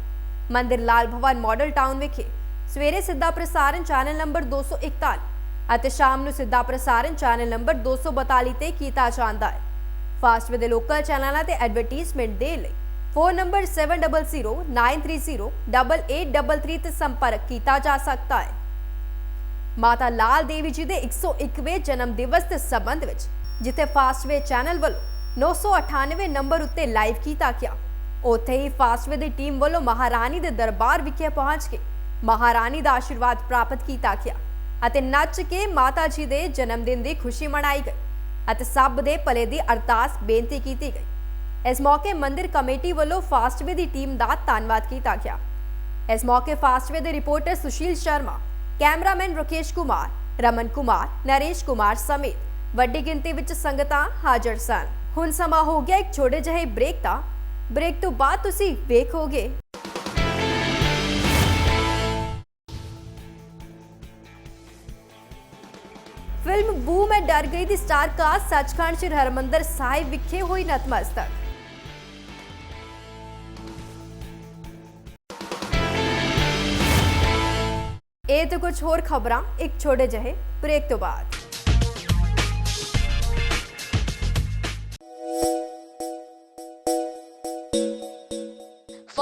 ਮੰਦਿਰ ਲਾਲ ਭਵਨ ਮਾਡਲ ਟਾਊਨ ਵਿਖੇ ਸਵੇਰੇ ਸਿੱਧਾ ਪ੍ਰਸਾਰਣ ਚੈਨਲ ਨੰਬਰ 241 ਅਤੇ ਸ਼ਾਮ ਨੂੰ ਸਿੱਧਾ ਪ੍ਰਸਾਰਣ ਚੈਨਲ ਨੰਬਰ 242 ਤੇ ਕੀਤਾ ਜਾਂਦਾ ਹੈ। ਫਾਸਟਵੇ ਦੇ ਲੋਕਲ ਚੈਨਲਾਂ ਤੇ ਐਡਵਰਟਾਈਜ਼ਮੈਂਟ ਦੇ ਲਈ ਫੋਨ ਨੰਬਰ 7009308833 ਤੇ ਸੰਪਰਕ ਕੀਤਾ ਜਾ ਸਕਦਾ ਹੈ। ਮਾਤਾ ਲਾਲ ਦੇਵੀ ਜੀ ਦੇ 101ਵੇਂ ਜਨਮ ਦਿਵਸ ਦੇ ਸੰਬੰਧ ਵਿੱਚ ਜਿੱਥੇ ਫਾਸਟਵੇ ਚੈਨਲ ਵੱਲੋਂ 998 ਨੰਬਰ ਉੱਤੇ ਲਾਈਵ ਕੀਤਾ ਗਿਆ। ਉੱਥੇ ਹੀ ਫਾਸਟਵੇ ਦੀ ਟੀਮ ਵੱਲੋਂ ਮਹਾਰਾਣੀ ਦੇ ਦਰਬਾਰ ਵਿਖੇ ਪਹੁੰਚ ਕੇ ਮਹਾਰਾਣੀ ਦਾ ਆਸ਼ੀਰਵਾਦ ਪ੍ਰਾਪਤ ਕੀਤਾ ਗਿਆ ਅਤੇ ਨੱਚ ਕੇ ਮਾਤਾ ਜੀ ਦੇ ਜਨਮ ਦਿਨ ਦੀ ਖੁਸ਼ੀ ਮਨਾਈ ਗਈ ਅਤੇ ਸਭ ਦੇ ਭਲੇ ਦੀ ਅਰਦਾਸ ਬੇਨਤੀ ਕੀਤੀ ਗਈ। ਇਸ ਮੌਕੇ ਮੰਦਿਰ ਕਮੇਟੀ ਵੱਲੋਂ ਫਾਸਟਵੇ ਦੀ ਟੀਮ ਦਾ ਧੰਨਵਾਦ ਕੀਤਾ ਗਿਆ। ਇਸ ਮੌਕੇ ਫਾਸਟਵੇ ਦੇ ਰਿਪੋਰਟਰ ਸੁਸ਼ੀਲ ਸ਼ਰਮਾ, ਕੈਮਰਾਮੈਨ ਰਕੇਸ਼ ਕੁਮਾਰ, ਰਮਨ ਕੁਮਾਰ, ਨਰੇਸ਼ ਕੁਮਾਰ ਸਮੇਤ ਵੱਡੀ ਗਿਣਤੀ ਵਿੱਚ ਸੰਗਤਾਂ ਹਾਜ਼ਰ ਸਨ। ਹੁਣ ਸਮਾਂ ਹੋ ਗਿਆ ਇੱਕ ਛੋਟੇ ਜਿਹੇ ਬ੍ਰੇਕ ਦਾ। ਬ੍ਰੇਕ ਤੋਂ ਬਾਅਦ ਤੁਸੀਂ ਵੇਖੋਗੇ। ਫਿਲਮ ਬੂ, ਮੈਂ ਡਰ ਗਈ ਦੀ ਸਟਾਰ ਕਾਸਟ ਸੱਚਖੰਡ ਸ੍ਰੀ ਹਰਮੰਦਰ ਸਾਹਿਬ ਵਿਖੇ ਹੋਈ ਨਤਮਸਤਕ। ਇਹ ਤੇ ਕੁਝ ਹੋਰ ਖਬਰਾਂ, ਇੱਕ ਛੋਟੇ ਜਿਹੇ ਬ੍ਰੇਕ ਤੋਂ ਬਾਅਦ।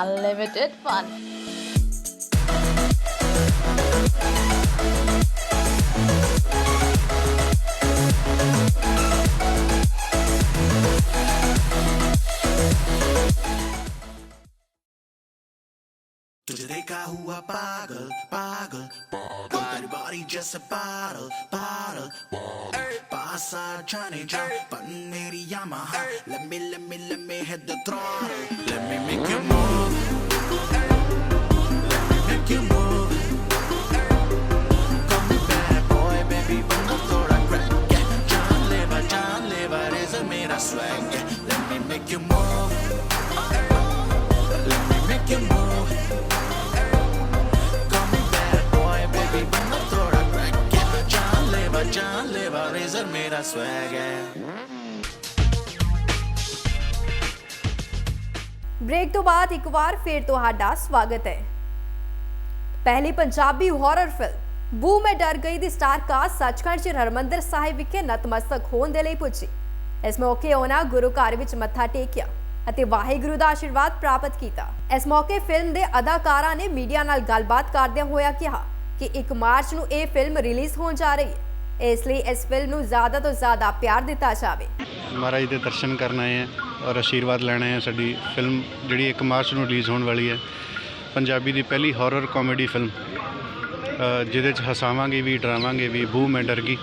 Unlimited fun. Yamaha. Er. Let me, let me, let me hit the drum. Let me make you move. Let me make you move. Call me bad boy, baby, John John a let me make you move. जान ले बा जान ले बा razor मेरा swag है break ਤੋਂ ਬਾਅਦ ਇੱਕ ਵਾਰ ਫੇਰ ਤੁਹਾਡਾ ਸਵਾਗਤ ਹੈ ਪਹਿਲੀ ਪੰਜਾਬੀ ਹਾਰਰ ਫਿਲਮ ਬੂ ਮੈਂ ਡਰ ਗਈ ਦੀ ਸਟਾਰ ਕਾਸਟ ਸੱਚਖੰਡ ਸ੍ਰੀ ਹਰਮੰਦਰ ਸਾਹਿਬ ਵਿਖੇ ਨਤਮਸਤਕ ਹੋਣ ਦੇ ਲਈ ਪੁੱਜੀ ਇਸ ਮੌਕੇ ਉਹਨਾਂ ਗੁਰੂ ਘਰ ਵਿੱਚ ਮੱਥਾ ਟੇਕਿਆ ਅਤੇ ਵਾਹਿਗੁਰੂ ਦਾ ਆਸ਼ੀਰਵਾਦ ਪ੍ਰਾਪਤ ਕੀਤਾ ਇਸ ਮੌਕੇ ਫਿਲਮ ਦੇ ਅਦਾਕਾਰਾਂ ਨੇ ਮੀਡੀਆ ਨਾਲ ਗੱਲਬਾਤ ਕਰਦਿਆਂ ਹੋਇਆ ਕਿਹਾ ਕਿ 1 ਮਾਰਚ ਨੂੰ ਇਹ ਫਿਲਮ ਰਿਲੀਜ਼ ਹੋਣ ਜਾ ਰਹੀ ਹੈ ਇਸ ਲਈ ਇਸ ਫਿਲਮ ਨੂੰ ਜ਼ਿਆਦਾ ਤੋਂ ਜ਼ਿਆਦਾ ਪਿਆਰ ਦਿੱਤਾ ਜਾਵੇ। ਮਹਾਰਾਜ ਦੇ ਦਰਸ਼ਨ ਕਰਨ ਆਏ ਹਾਂ ਔਰ ਆਸ਼ੀਰਵਾਦ ਲੈਣ ਆਏ ਹਾਂ ਸਾਡੀ ਫਿਲਮ ਜਿਹੜੀ 1 ਮਾਰਚ ਨੂੰ ਰਿਲੀਜ਼ ਹੋਣ ਵਾਲੀ ਹੈ, ਪੰਜਾਬੀ ਦੀ ਪਹਿਲੀ ਹਾਰਰ ਕਾਮੇਡੀ ਫਿਲਮ ਜਿਹਦੇ 'ਚ ਹਸਾਵਾਂਗੇ ਵੀ, ਡਰਾਵਾਂਗੇ ਵੀ ਬੂ ਮੈਂ ਡਰ ਗਈ।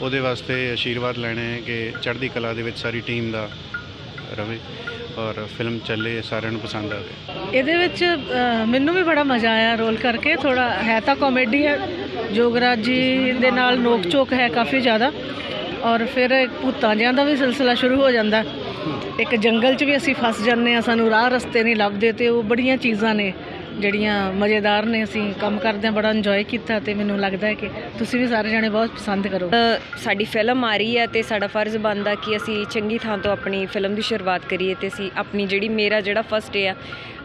ਉਹਦੇ ਵਾਸਤੇ ਆਸ਼ੀਰਵਾਦ ਲੈਣੇ ਹੈ ਕਿ ਚੜ੍ਹਦੀ ਕਲਾ ਦੇ ਵਿੱਚ ਸਾਰੀ ਟੀਮ ਦਾ ਰਵੇ। ਔਰ ਫਿਲਮ ਚੱਲੇ ਸਾਰਿਆਂ ਨੂੰ ਪਸੰਦ ਆਵੇ ਇਹਦੇ ਵਿੱਚ ਅ, ਮੈਨੂੰ ਵੀ ਬੜਾ ਮਜ਼ਾ ਆਇਆ ਰੋਲ ਕਰਕੇ। ਥੋੜਾ ਹੈ ਤਾਂ ਕਾਮੇਡੀ ਹੈ। ਜੋਗਰਾਜ ਜੀ ਦੇ ਨਾਲ ਨੋਕ ਝੋਕ ਹੈ ਕਾਫੀ ਜ਼ਿਆਦਾ। ਔਰ ਫਿਰ ਇੱਕ ਭੂਤਾਂ ਜਿਹਾਂ ਦਾ ਵੀ ਸਿਲਸਿਲਾ ਸ਼ੁਰੂ ਹੋ ਜਾਂਦਾ। ਇੱਕ ਜੰਗਲ 'ਚ ਵੀ ਅਸੀਂ ਫਸ ਜਾਂਦੇ ਆ ਸਾਨੂੰ ਰਾਹ ਰਸਤੇ ਨਹੀਂ ਲੱਭਦੇ ਤੇ ਉਹ ਬੜੀਆਂ ਚੀਜ਼ਾਂ ਨੇ। ਜਿਹੜੀਆਂ ਮਜ਼ੇਦਾਰ ਨੇ ਅਸੀਂ ਕੰਮ ਕਰਦਿਆਂ ਬੜਾ ਇੰਜੋਏ ਕੀਤਾ ਤੇ ਮੈਨੂੰ ਲੱਗਦਾ ਹੈ ਕਿ ਤੁਸੀਂ ਵੀ ਸਾਰੇ ਜਣੇ ਬਹੁਤ ਪਸੰਦ ਕਰੋ। ਸਾਡੀ ਫਿਲਮ ਆ ਰਹੀ ਹੈ ਤੇ ਸਾਡਾ ਫਰਜ਼ ਬਣਦਾ ਕਿ ਅਸੀਂ ਚੰਗੀ ਥਾਂ ਤੋਂ ਆਪਣੀ ਫਿਲਮ ਦੀ ਸ਼ੁਰੂਆਤ ਕਰੀਏ ਤੇ ਅਸੀਂ ਆਪਣੀ ਜਿਹੜੀ ਮੇਰਾ ਜਿਹੜਾ ਫਸਟ ਡੇ ਆ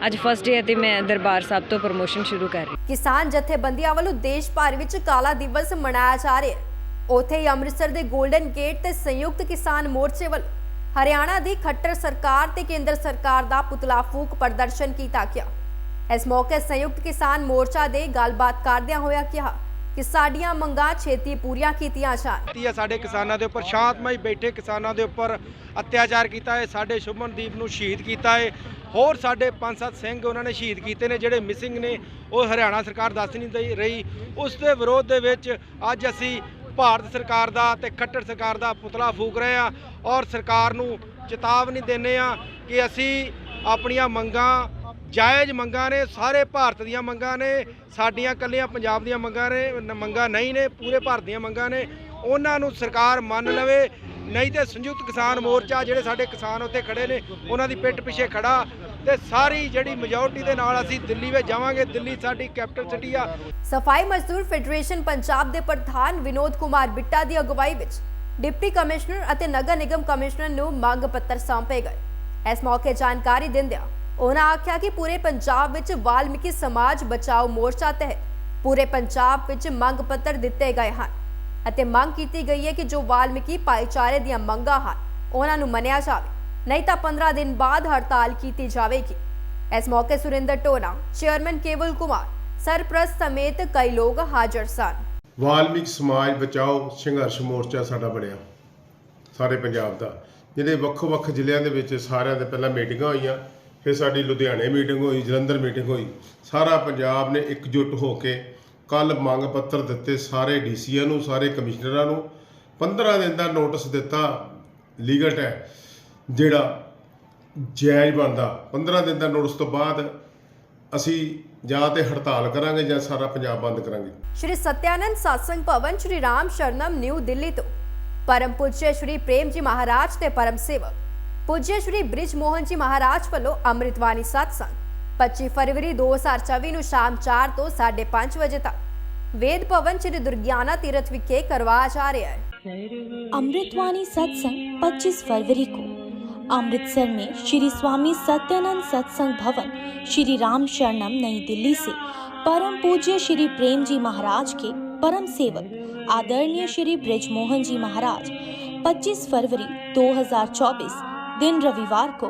ਅੱਜ ਫਸਟ ਡੇ ਹੈ ਤੇ ਮੈਂ ਦਰਬਾਰ ਸਾਹਿਬ ਤੋਂ ਪ੍ਰਮੋਸ਼ਨ ਸ਼ੁਰੂ ਕਰ ਰਹੀ ਕਿਸਾਨ ਜਥੇਬੰਦੀਆਂ ਵੱਲੋਂ ਦੇਸ਼ ਭਰ ਵਿੱਚ ਕਾਲਾ ਦਿਵਸ ਮਨਾਇਆ ਜਾ ਰਿਹਾ ਹੈ। ਉੱਥੇ ਹੀ ਅੰਮ੍ਰਿਤਸਰ ਦੇ 골ਡਨ ਗੇਟ ਤੇ ਸੰਯੁਕਤ ਕਿਸਾਨ ਮੋਰਚੇ ਵੱਲੋਂ ਹਰਿਆਣਾ ਦੀ ਖੱਟਰ ਸਰਕਾਰ ਤੇ ਕੇਂਦਰ ਸਰਕਾਰ ਦਾ ਪੁਤਲਾ ਫੂਕ ਪ੍ਰਦਰਸ਼ਨ ਕੀਤਾ ਗਿਆ। ਇਸ ਮੌਕੇ ਸੰਯੁਕਤ ਕਿਸਾਨ ਮੋਰਚਾ ਦੇ ਗੱਲਬਾਤ ਕਰਦਿਆਂ ਹੋਇਆ ਕਿਹਾ ਕਿ ਸਾਡੀਆਂ ਮੰਗਾਂ ਛੇਤੀ ਪੂਰੀਆਂ ਕੀਤੀਆਂ ਜਾਣ। ਸਾਡੇ ਕਿਸਾਨਾਂ ਦੇ ਉੱਪਰ, ਸ਼ਾਂਤਮਈ ਬੈਠੇ ਕਿਸਾਨਾਂ ਦੇ ਉੱਪਰ ਅਤਿਆਚਾਰ ਕੀਤਾ ਹੈ, ਸਾਡੇ ਸ਼ੁਭਮਨਦੀਪ ਨੂੰ ਸ਼ਹੀਦ ਕੀਤਾ ਹੈ। ਹੋਰ ਸਾਡੇ ਪੰਜ ਸੱਤ ਸਿੰਘ ਉਹਨਾਂ ਨੇ ਸ਼ਹੀਦ ਕੀਤੇ ਨੇ, ਜਿਹੜੇ ਮਿਸਿੰਗ ਨੇ, ਉਹ ਹਰਿਆਣਾ ਸਰਕਾਰ ਦੱਸ ਨਹੀਂ ਦਈ ਰਹੀ। ਉਸ ਦੇ ਵਿਰੋਧ ਦੇ ਵਿੱਚ ਅੱਜ ਅਸੀਂ ਭਾਰਤ ਸਰਕਾਰ ਦਾ ਤੇ ਖੱਟੜ ਸਰਕਾਰ ਦਾ ਪੁਤਲਾ ਫੂਕ ਰਹੇ ਆ ਔਰ ਸਰਕਾਰ ਨੂੰ ਚੇਤਾਵਨੀ ਦਿੰਦੇ ਆ ਕਿ ਅਸੀਂ ਆਪਣੀਆਂ ਮੰਗਾਂ ਜਾਇਜ਼ ਮੰਗਾਂ ਨੇ, ਸਾਰੇ ਭਾਰਤ ਦੀਆਂ ਮੰਗਾਂ ਨੇ, ਸਾਡੀਆਂ ਕੱਲੀਆਂ ਪੰਜਾਬ ਦੀਆਂ ਮੰਗਾਂ ਨੇ ਮੰਗਾਂ ਨਹੀਂ ਨੇ, ਪੂਰੇ ਭਾਰਤ ਦੀਆਂ ਮੰਗਾਂ ਨੇ। ਉਹਨਾਂ ਨੂੰ ਸਰਕਾਰ ਮੰਨ ਲਵੇ, ਨਹੀਂ ਤੇ ਸੰਯੁਕਤ ਕਿਸਾਨ ਮੋਰਚਾ ਜਿਹੜੇ ਸਾਡੇ ਕਿਸਾਨ ਉੱਥੇ ਖੜੇ ਨੇ, ਉਹਨਾਂ ਦੀ ਪਿੱਠ ਪਿੱਛੇ ਖੜਾ ਤੇ ਸਾਰੀ ਜਿਹੜੀ ਮੈਜੋਰਟੀ ਦੇ ਨਾਲ ਅਸੀਂ ਦਿੱਲੀ ਵਿੱਚ ਜਾਵਾਂਗੇ, ਦਿੱਲੀ ਸਾਡੀ ਕੈਪੀਟਲ ਸਿਟੀ ਆ। ਸਫ਼ਾਈ ਮਜ਼ਦੂਰ ਫੈਡਰੇਸ਼ਨ ਪੰਜਾਬ ਦੇ ਪ੍ਰਧਾਨ ਵਿਨੋਦ ਕੁਮਾਰ ਬਿੱਟਾ ਦੀ ਅਗਵਾਈ ਵਿੱਚ ਡਿਪਟੀ ਕਮਿਸ਼ਨਰ ਅਤੇ ਨਗਰ ਨਿਗਮ ਕਮਿਸ਼ਨਰ ਨੂੰ ਮੰਗ ਪੱਤਰ ਸੌਂਪੇ ਗਏ। ਇਸ ਮੌਕੇ ਜਾਣਕਾਰੀ ਦਿੰਦਿਆਂ ਉਹਨਾਂ ਆਖਿਆ ਕਿ ਪੂਰੇ ਪੰਜਾਬ ਵਿੱਚ ਵਾਲਮੀਕੀ ਸਮਾਜ ਬਚਾਓ ਮੋਰਚਾ ਤਹਿਤ ਪੂਰੇ ਪੰਜਾਬ ਵਿੱਚ ਮੰਗ ਪੱਤਰ ਦਿੱਤੇ ਗਏ ਹਨ ਅਤੇ ਮੰਗ ਕੀਤੀ ਗਈ ਹੈ ਕਿ ਜੋ ਵਾਲਮੀਕੀ ਭਾਈਚਾਰੇ ਦੀਆਂ ਮੰਗਾਂ ਹਨ ਉਹਨਾਂ ਨੂੰ ਮੰਨਿਆ ਜਾਵੇ। ਨਹੀਂ ਤਾਂ 15 ਦਿਨ ਬਾਅਦ ਹੜਤਾਲ ਕੀਤੀ ਜਾਵੇਗੀ। ਇਸ ਮੌਕੇ ਸੁਰਿੰਦਰ ਟੋਨਾ, ਚੇਅਰਮੈਨ ਕੇਵਲ ਕੁਮਾਰ, ਸਰਪ੍ਰਸਤ ਸਮੇਤ ਕਈ ਲੋਕ ਹਾਜ਼ਰ ਸਨ। ਵਾਲਮੀਕ ਸਮਾਜ ਬਚਾਓ ਸੰਘਰਸ਼ ਮੋਰਚਾ ਸਾਡਾ ਬਣਿਆ ਸਾਰੇ ਪੰਜਾਬ ਦਾ, ਜਿਹਦੇ ਵੱਖੋ ਵੱਖ ਜ਼ਿਲ੍ਹਿਆਂ ਦੇ ਵਿੱਚ ਸਾਰਿਆਂ ਦੇ ਪਹਿਲਾਂ ਮੀਟਿੰਗਾਂ ਹੋਈਆਂ ਫਿਰ ਸਾਡੀ ਲੁਧਿਆਣੇ ਮੀਟਿੰਗ ਹੋਈ, ਜਲੰਧਰ ਮੀਟਿੰਗ ਹੋਈ। ਸਾਰਾ ਪੰਜਾਬ ਨੇ ਇਕਜੁੱਟ ਹੋ ਕੇ ਕੱਲ ਮੰਗ ਪੱਤਰ ਦਿੱਤੇ ਸਾਰੇ ਡੀਸੀਆਂ ਨੂੰ, ਸਾਰੇ ਕਮਿਸ਼ਨਰਾਂ ਨੂੰ। 15 ਦਿਨ ਦਾ ਨੋਟਿਸ ਦਿੱਤਾ ਲੀਗਲ ਹੈ ਜਿਹੜਾ ਜਾਇਜ਼ ਬਣਦਾ। 15 ਦਿਨ ਦਾ ਨੋਟਿਸ ਤੋਂ ਬਾਅਦ ਅਸੀਂ ਜਾਂ ਤੇ ਹੜਤਾਲ ਕਰਾਂਗੇ ਜਾਂ ਸਾਰਾ ਪੰਜਾਬ ਬੰਦ ਕਰਾਂਗੇ। ਸ਼੍ਰੀ ਸਤਿਆਨੰਦ satsang ਭਵਨ, ਸ਼੍ਰੀ ਰਾਮ ਸ਼ਰਨਮ, ਨਿਊ ਦਿੱਲੀ ਤੋਂ। ਪਰਮ ਪੂਜਯ ਸ਼੍ਰੀ ਪ੍ਰੇਮ ਜੀ ਮਹਾਰਾਜ ਤੇ ਪਰਮ ਸੇਵਕ। पूज्य श्री ब्रिज मोहन जी महाराज वालों अमृतवाणी सत्संग। पच्ची फरवरी दो हज़ार चौबी न शाम चार तो साढ़े पाँच बजे तक। वेद भवन श्री दुर्ग्याना तीर्थ विखे કરવા जा रहा है। अमृतवाणी सत्संग 25 फरवरी को। अमृतसर में श्री स्वामी सत्यानंद सत्संग भवन श्री राम शरणम नई दिल्ली से परम पूज्य श्री प्रेम जी महाराज के परम सेवक, आदरणीय श्री ब्रिजमोहन जी महाराज। 25 फरवरी 2024 दिन रविवार को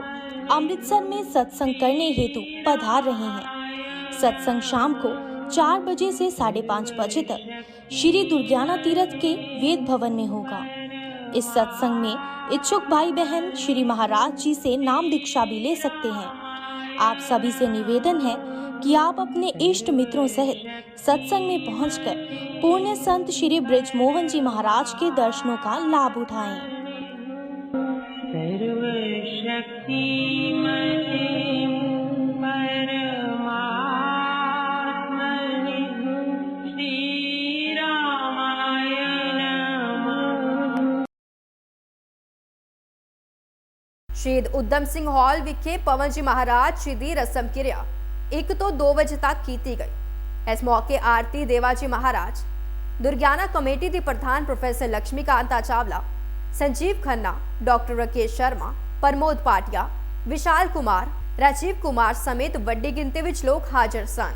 अमृतसर में सत्संग करने हेतु पधार रहे हैं। सत्संग शाम को चार बजे से साढ़े पाँच बजे तक श्री दुर्गाना तीर्थ के वेद भवन में होगा। इस सत्संग में इच्छुक भाई बहन श्री महाराज जी से नाम दीक्षा भी ले सकते हैं। आप सभी से निवेदन है कि आप अपने इष्ट मित्रों सहित सत्संग में पहुंचकर पुण्य संत श्री ब्रिजमोहन जी महाराज के दर्शनों का लाभ उठाएँ। ਸ਼ਹੀਦ ਉਦਮ ਸਿੰਘ ਹਾਲ ਵਿਖੇ ਪਵਨ ਜੀ ਮਹਾਰਾਜ ਜੀ ਦੀ ਰਸਮ ਕਿਰਿਆ 1 ਤੋਂ 2 ਵਜੇ ਤੱਕ ਕੀਤੀ ਗਈ। ਇਸ ਮੌਕੇ ਆਰਤੀ ਦੇਵਾ ਜੀ ਮਹਾਰਾਜ, ਦੁਰਗਿਆਨਾ ਕਮੇਟੀ ਦੀ ਪ੍ਰਧਾਨ ਪ੍ਰੋਫੈਸਰ ਲక్ష్ਮੀਕਾਂਤਾ ਚਾਵਲਾ, ਸੰਜੀਵ ਖੰਨਾ, ਡਾਕਟਰ ਰਕੇਸ਼ ਸ਼ਰਮਾ ਪ੍ਰਮੋਦ ਪਾਟਿਆ ਵਿਸ਼ਾਲ ਕੁਮਾਰ ਰਾਜੀਵ ਕੁਮਾਰ ਸਮੇਤ ਵੱਡੀ ਗਿਣਤੀ ਵਿੱਚ ਲੋਕ ਹਾਜ਼ਰ ਸਨ।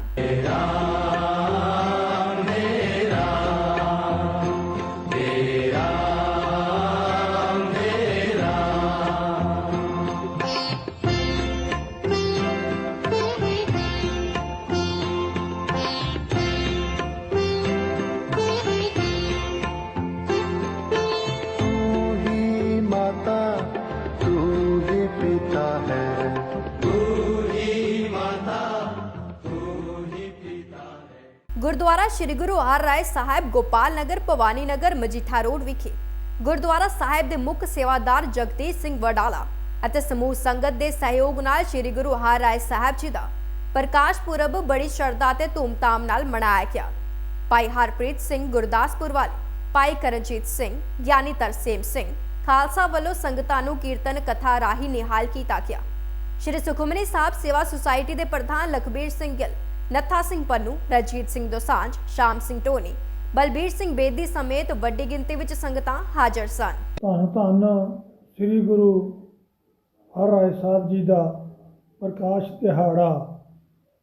ਗੁਰਦੁਆਰਾ ਸ੍ਰੀ ਗੁਰੂ ਹਰ ਰਾਏ ਸਾਹਿਬ, ਗੋਪਾਲ ਨਗਰ, ਭਵਾਨੀ ਨਗਰ, ਮਜੀਠਾ ਰੋਡ ਵਿਖੇ। ਗੁਰਦੁਆਰਾ ਸਾਹਿਬ ਦੇ ਮੁੱਖ ਸੇਵਾਦਾਰ ਜਗਦੀਸ਼ ਸਿੰਘ ਵਡਾਲਾ ਅਤੇ ਸਮੂਹ ਸੰਗਤ ਦੇ ਸਹਿਯੋਗ ਨਾਲ ਸ੍ਰੀ ਗੁਰੂ ਹਰ ਰਾਏ ਸਾਹਿਬ ਜੀ ਦਾ ਪ੍ਰਕਾਸ਼ ਪੁਰਬ ਬੜੀ ਸ਼ਰਧਾ ਤੇ ਧੂਮਧਾਮ ਨਾਲ ਮਨਾਇਆ ਗਿਆ। ਭਾਈ ਹਰਪ੍ਰੀਤ ਸਿੰਘ ਗੁਰਦਾਸਪੁਰ ਵਾਲੇ, ਭਾਈ ਕਰਨਜੀਤ ਸਿੰਘ, ਗਿਆਨੀ ਤਰਸੇਮ ਸਿੰਘ, ਖਾਲਸਾ ਵੱਲੋਂ ਸੰਗਤਾਂ ਨੂੰ ਕੀਰਤਨ ਕਥਾ ਰਾਹੀਂ ਨਿਹਾਲ ਕੀਤਾ ਗਿਆ। ਸ਼੍ਰੀ ਸੁਖਮਨੀ ਸਾਹਿਬ ਸੇਵਾ ਸੁਸਾਇਟੀ ਦੇ ਪ੍ਰਧਾਨ ਲਖਬੀਰ ਸਿੰਘ ਗਿੱਲ ਨੱਥਾ ਸਿੰਘ ਪੰਨੂ ਰਜੀਤ ਸਿੰਘ ਦੋਸਾਂਝ, ਸ਼ਾਮ ਸਿੰਘ ਟੋਨੀ। ਬਲਬੀਰ ਸਿੰਘ ਬੇਦੀ ਸਮੇਤ ਵੱਡੀ ਗਿਣਤੀ ਵਿੱਚ ਸੰਗਤਾਂ ਹਾਜ਼ਰ ਸਨ। ਧੰਨ ਧੰਨ ਸ੍ਰੀ ਗੁਰੂ ਹਰਿਰਾਏ ਸਾਹਿਬ ਜੀ ਦਾ ਪ੍ਰਕਾਸ਼ ਦਿਹਾੜਾ।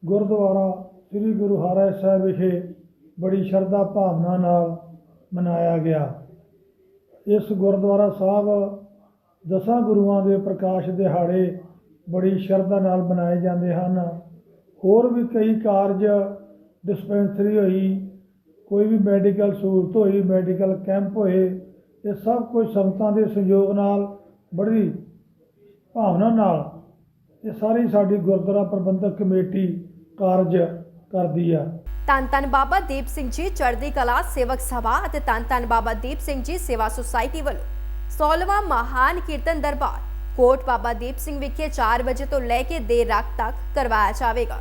ਗੁਰਦੁਆਰਾ ਸ੍ਰੀ ਗੁਰੂ ਹਰਿਰਾਏ ਸਾਹਿਬ ਵਿਖੇ ਬੜੀ ਸ਼ਰਧਾ ਭਾਵਨਾ ਨਾਲ ਮਨਾਇਆ ਗਿਆ। ਇਸ ਗੁਰਦੁਆਰਾ ਸਾਹਿਬ ਦਸਾਂ ਗੁਰੂਆਂ ਦੇ ਪ੍ਰਕਾਸ਼ ਦਿਹਾੜੇ ਬੜੀ ਸ਼ਰਧਾ ਨਾਲ ਮਨਾਏ ਜਾਂਦੇ ਹਨ। ਹੋਰ ਵੀ ਕਈ ਕਾਰਜ ਡਿਸਪੈਂਸਰੀ ਹੋਈ, ਕੋਈ ਵੀ ਮੈਡੀਕਲ ਸਹੂਲਤ ਹੋਈ ਮੈਡੀਕਲ ਕੈਂਪ ਹੋਏ, ਇਹ ਸਭ ਕੁਝ ਸੰਗਤਾਂ ਦੇ ਸਹਿਯੋਗ ਨਾਲ, ਬੜੀ ਭਾਵਨਾ ਨਾਲ ਇਹ ਸਾਰੀ ਸਾਡੀ ਗੁਰਦੁਆਰਾ ਪ੍ਰਬੰਧਕ ਕਮੇਟੀ ਕਾਰਜ ਕਰਦੀ ਆ। ਧੰਨ ਧੰਨ ਬਾਬਾ ਦੀਪ ਸਿੰਘ ਜੀ, ਚੜ੍ਹਦੀ ਕਲਾ ਸੇਵਕ ਸਭਾ ਅਤੇ ਧੰਨ ਧੰਨ ਬਾਬਾ ਦੀਪ ਸਿੰਘ ਜੀ ਸੇਵਾ ਸੁਸਾਇਟੀ ਵੱਲੋਂ 16ਵਾਂ ਮਹਾਨ ਕੀਰਤਨ ਦਰਬਾਰ ਕੋਟ ਬਾਬਾ ਦੀਪ ਸਿੰਘ ਵਿਖੇ 4 ਵਜੇ ਤੋਂ ਲੈ ਕੇ ਦੇਰ ਰਾਤ ਤੱਕ ਕਰਵਾਇਆ ਜਾਵੇਗਾ।